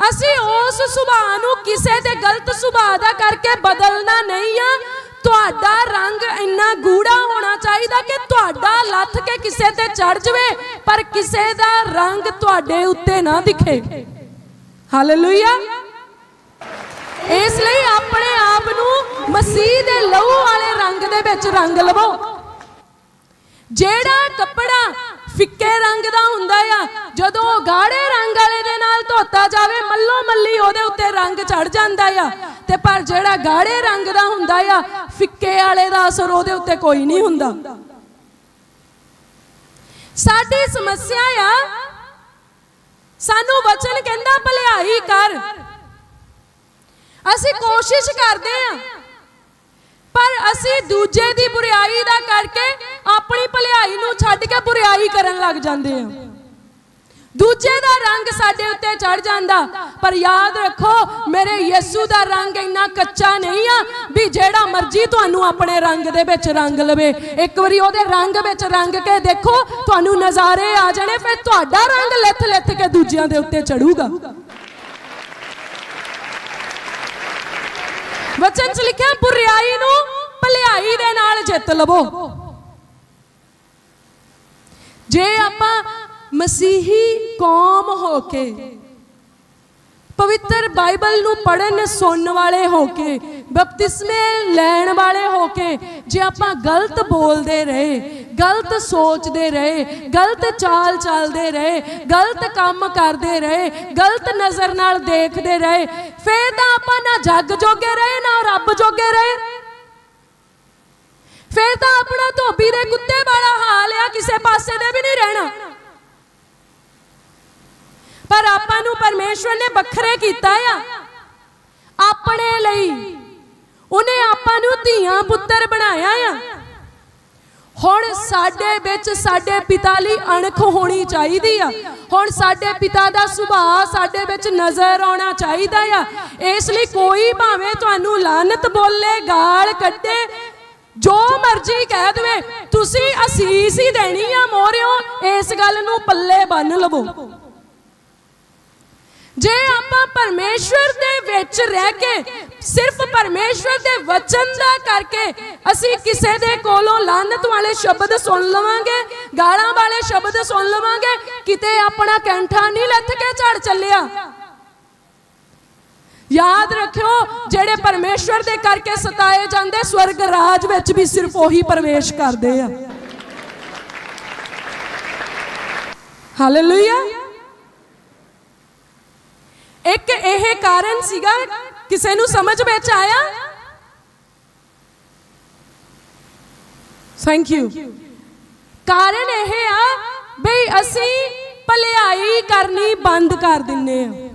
ਅਸੀਂ ਉਸ ਸੁਭਾਅ ਨੂੰ ਕਿਸੇ ਦੇ ਗਲਤ ਸੁਭਾਅ ਦਾ ਕਰਕੇ ਬਦਲਣਾ ਨਹੀਂ ਆ। ਤੁਹਾਡਾ ਰੰਗ ਇੰਨਾ ਗੂੜਾ ਹੋਣਾ ਚਾਹੀਦਾ ਕਿ ਤੁਹਾਡਾ ਲੱਥ ਕੇ ਕਿਸੇ ਤੇ ਚੜ ਜਵੇ, ਪਰ ਕਿਸੇ ਦਾ ਰੰਗ ਤੁਹਾਡੇ ਉੱਤੇ ਨਾ ਦਿਖੇ। ਹਾਲੇਲੂਇਆ ਇਸ ਲਈ ਆਪਣੇ ਆਪ ਨੂੰ ਮਸੀਹ ਦੇ ਲਹੂ ਵਾਲੇ ਰੰਗ ਦੇ ਵਿੱਚ ਰੰਗ ਲਵੋ। ਜਿਹੜਾ ਕੱਪੜਾ ਫਿੱਕੇ ਰੰਗ ਦਾ ਹੁੰਦਾ ਆ, ਜਦੋਂ ਉਹ ਗਾੜੇ ਰੰਗ ਵਾਲੇ ਦੇ ਨਾਲ ਧੋਤਾ ਜਾਵੇ, ਮੱਲੋ ਮੱਲੀ ਉਹਦੇ ਉੱਤੇ ਰੰਗ ਚੜ ਜਾਂਦਾ ਆ। ਤੇ ਪਰ ਜਿਹੜਾ ਗਾੜੇ ਰੰਗ ਦਾ ਹੁੰਦਾ ਆ, ਫਿੱਕੇ ਵਾਲੇ ਦਾ ਅਸਰ ਉਹਦੇ ਉੱਤੇ ਕੋਈ ਨਹੀਂ ਹੁੰਦਾ। ਸਾਡੀ ਸਮੱਸਿਆ ਆ, ਸਾਨੂੰ ਵਚਨ ਕਹਿੰਦਾ, ਭਲਾਈ ਕਰ। ਅਸੀਂ ਕੋਸ਼ਿਸ਼ ਕਰਦੇ ਹਾਂ ਪਰ ਅਸੀਂ ਦੂਜੇ ਦੀ ਬੁਰਾਈ ਦਾ ਕਰਕੇ ਆਪਣੀ ਭਲਾਈ ਨੂੰ ਛੱਡ ਕੇ ਬੁਰਾਈ ਕਰਨ ਲੱਗ ਜਾਂਦੇ ਹਾਂ। ਦੂਜੇ ਦਾ ਰੰਗ ਸਾਡੇ ਉੱਤੇ ਚੜ ਜਾਂਦਾ, ਪਰ ਯਾਦ ਰੱਖੋ, ਮੇਰੇ ਯਿਸੂ ਦਾ ਰੰਗ ਇੰਨਾ ਕੱਚਾ ਨਹੀਂ ਆ ਵੀ ਜਿਹੜਾ ਮਰਜ਼ੀ ਤੁਹਾਨੂੰ ਆਪਣੇ ਰੰਗ ਦੇ ਵਿੱਚ ਰੰਗ ਲਵੇ। ਇੱਕ ਵਾਰੀ ਉਹਦੇ ਰੰਗ ਵਿੱਚ ਰੰਗ ਕੇ ਦੇਖੋ, ਤੁਹਾਨੂੰ ਨਜ਼ਾਰੇ ਆ ਜਾਣੇ, ਫਿਰ ਤੁਹਾਡਾ ਰੰਗ ਲਿੱਥ ਲਿੱਥ ਕੇ ਦੂਜਿਆਂ ਦੇ ਉੱਤੇ ਚੜੂਗਾ। ਵਚਨ 'ਚ ਲਿਖਿਆ, ਬੁਰਾਈ ਨੂੰ ਭਲਾਈ ਦੇ ਨਾਲ ਜਿੱਤ ਲਵੋ। ਜੇ ਆਪਾਂ ਮਸੀਹੀ ਕੌਮ ਹੋ ਕੇ, ਪਵਿੱਤਰ ਬਾਈਬਲ ਨੂੰ ਪੜਨ ਸੁਣਨ ਵਾਲੇ ਹੋ ਕੇ, ਬਪਤਿਸਮੇ ਲੈਣ ਵਾਲੇ ਹੋ ਕੇ, ਜੇ ਆਪਾਂ ਗਲਤ ਬੋਲਦੇ ਰਹੇ ਗਲਤ ਸੋਚਦੇ ਰਹੇ, ਗਲਤ ਚਾਲ ਚੱਲਦੇ ਰਹੇ, ਗਲਤ ਕੰਮ ਕਰਦੇ ਰਹੇ, ਗਲਤ ਨਜ਼ਰ ਨਾਲ ਦੇਖਦੇ ਰਹੇ। ਫੇਰ ਤਾਂ ਆਪਾਂ ਨਾ ਜੱਗ ਜੋਗੇ ਰਹੇ, ਨਾ ਰੱਬ ਜੋਗੇ ਰਹੇ। ਫੇਰ ਤਾਂ ਆਪਣਾ ਧੋਬੀ ਦੇ ਕੁੱਤੇ ਵਾਲਾ ਹਾਲ ਆ, ਕਿਸੇ ਪਾਸੇ ਦੇ ਵੀ ਨਹੀਂ ਰਹਿਣਾ। ਪਰ ਆਪਾਂ ਨੂੰ ਪਰਮੇਸ਼ਵਰ ਨੇ ਵੱਖਰੇ ਕੀਤਾ ਆ। ਆਪਣੇ ਲਈ। ਉਹਨੇ ਆਪਾਂ ਨੂੰ ਧੀਆਂ ਪੁੱਤਰ ਬਣਾਇਆ ਆ। ਹੁਣ ਸਾਡੇ ਵਿੱਚ ਸਾਡੇ ਪਿਤਾ ਲਈ ਅਣਖ ਹੋਣੀ ਚਾਹੀਦੀ ਆ। ਹੁਣ ਸਾਡੇ ਪਿਤਾ ਦਾ ਸੁਭਾਅ ਸਾਡੇ ਵਿੱਚ ਨਜ਼ਰ ਆਉਣਾ ਚਾਹੀਦਾ ਆ। ਇਸ ਲਈ ਕੋਈ ਭਾਵੇਂ ਤੁਹਾਨੂੰ ਲਾਨਤ ਬੋਲੇ, ਗਾਲ ਕੱਢੇ, ਜੋ ਮਰਜ਼ੀ ਕਹਿ ਦੇਵੇ, ਤੁਸੀਂ ਅਸੀਸ ਹੀ ਦੇਣੀ ਆ ਮੋਰਿਓ, ਇਸ ਗੱਲ ਨੂੰ ਪੱਲੇ ਬੰਨ ਲਵੋ। ਜੇ ਆਪਾਂ ਪਰਮੇਸ਼ਵਰ ਦੇ ਵਿੱਚ ਰਹਿ ਕੇ ਸਿਰਫ ਪਰਮੇਸ਼ਵਰ ਦੇ ਵਚਨ ਦਾ ਕਰਕੇ ਅਸੀਂ ਕਿਸੇ ਦੇ ਕੋਲੋਂ ਲਾਨਤ ਵਾਲੇ ਸ਼ਬਦ ਸੁਣ ਲਵਾਂਗੇ, ਗਾਲਾਂ ਵਾਲੇ ਸ਼ਬਦ ਸੁਣ ਲਵਾਂਗੇ, ਕਿਤੇ ਆਪਣਾ ਕੈਂਠਾ ਨਹੀਂ ਲੱਥ ਕੇ ਝੜ ਚੱਲਿਆ। ਯਾਦ ਰੱਖਿਓ, ਜਿਹੜੇ ਪਰਮੇਸ਼ਵਰ ਦੇ ਕਰਕੇ ਸਤਾਏ ਜਾਂਦੇ, ਸਵਰਗ ਰਾਜ ਵਿੱਚ ਵੀ ਸਿਰਫ ਉਹੀ ਪ੍ਰਵੇਸ਼ ਕਰਦੇ ਆ। ਹਾਲੇਲੂਇਆ ਇੱਕ ਇਹ ਕਾਰਨ ਸੀਗਾ, ਕਿਸੇ ਨੂੰ ਸਮਝ ਵਿੱਚ ਆਇਆ? ਥੈਂਕ ਯੂ ਕਾਰਨ ਇਹ ਆ, ਬਈ ਅਸੀਂ ਭਲਾਈ ਕਰਨੀ ਬੰਦ ਕਰ ਦਿੰਨੇ ਆ।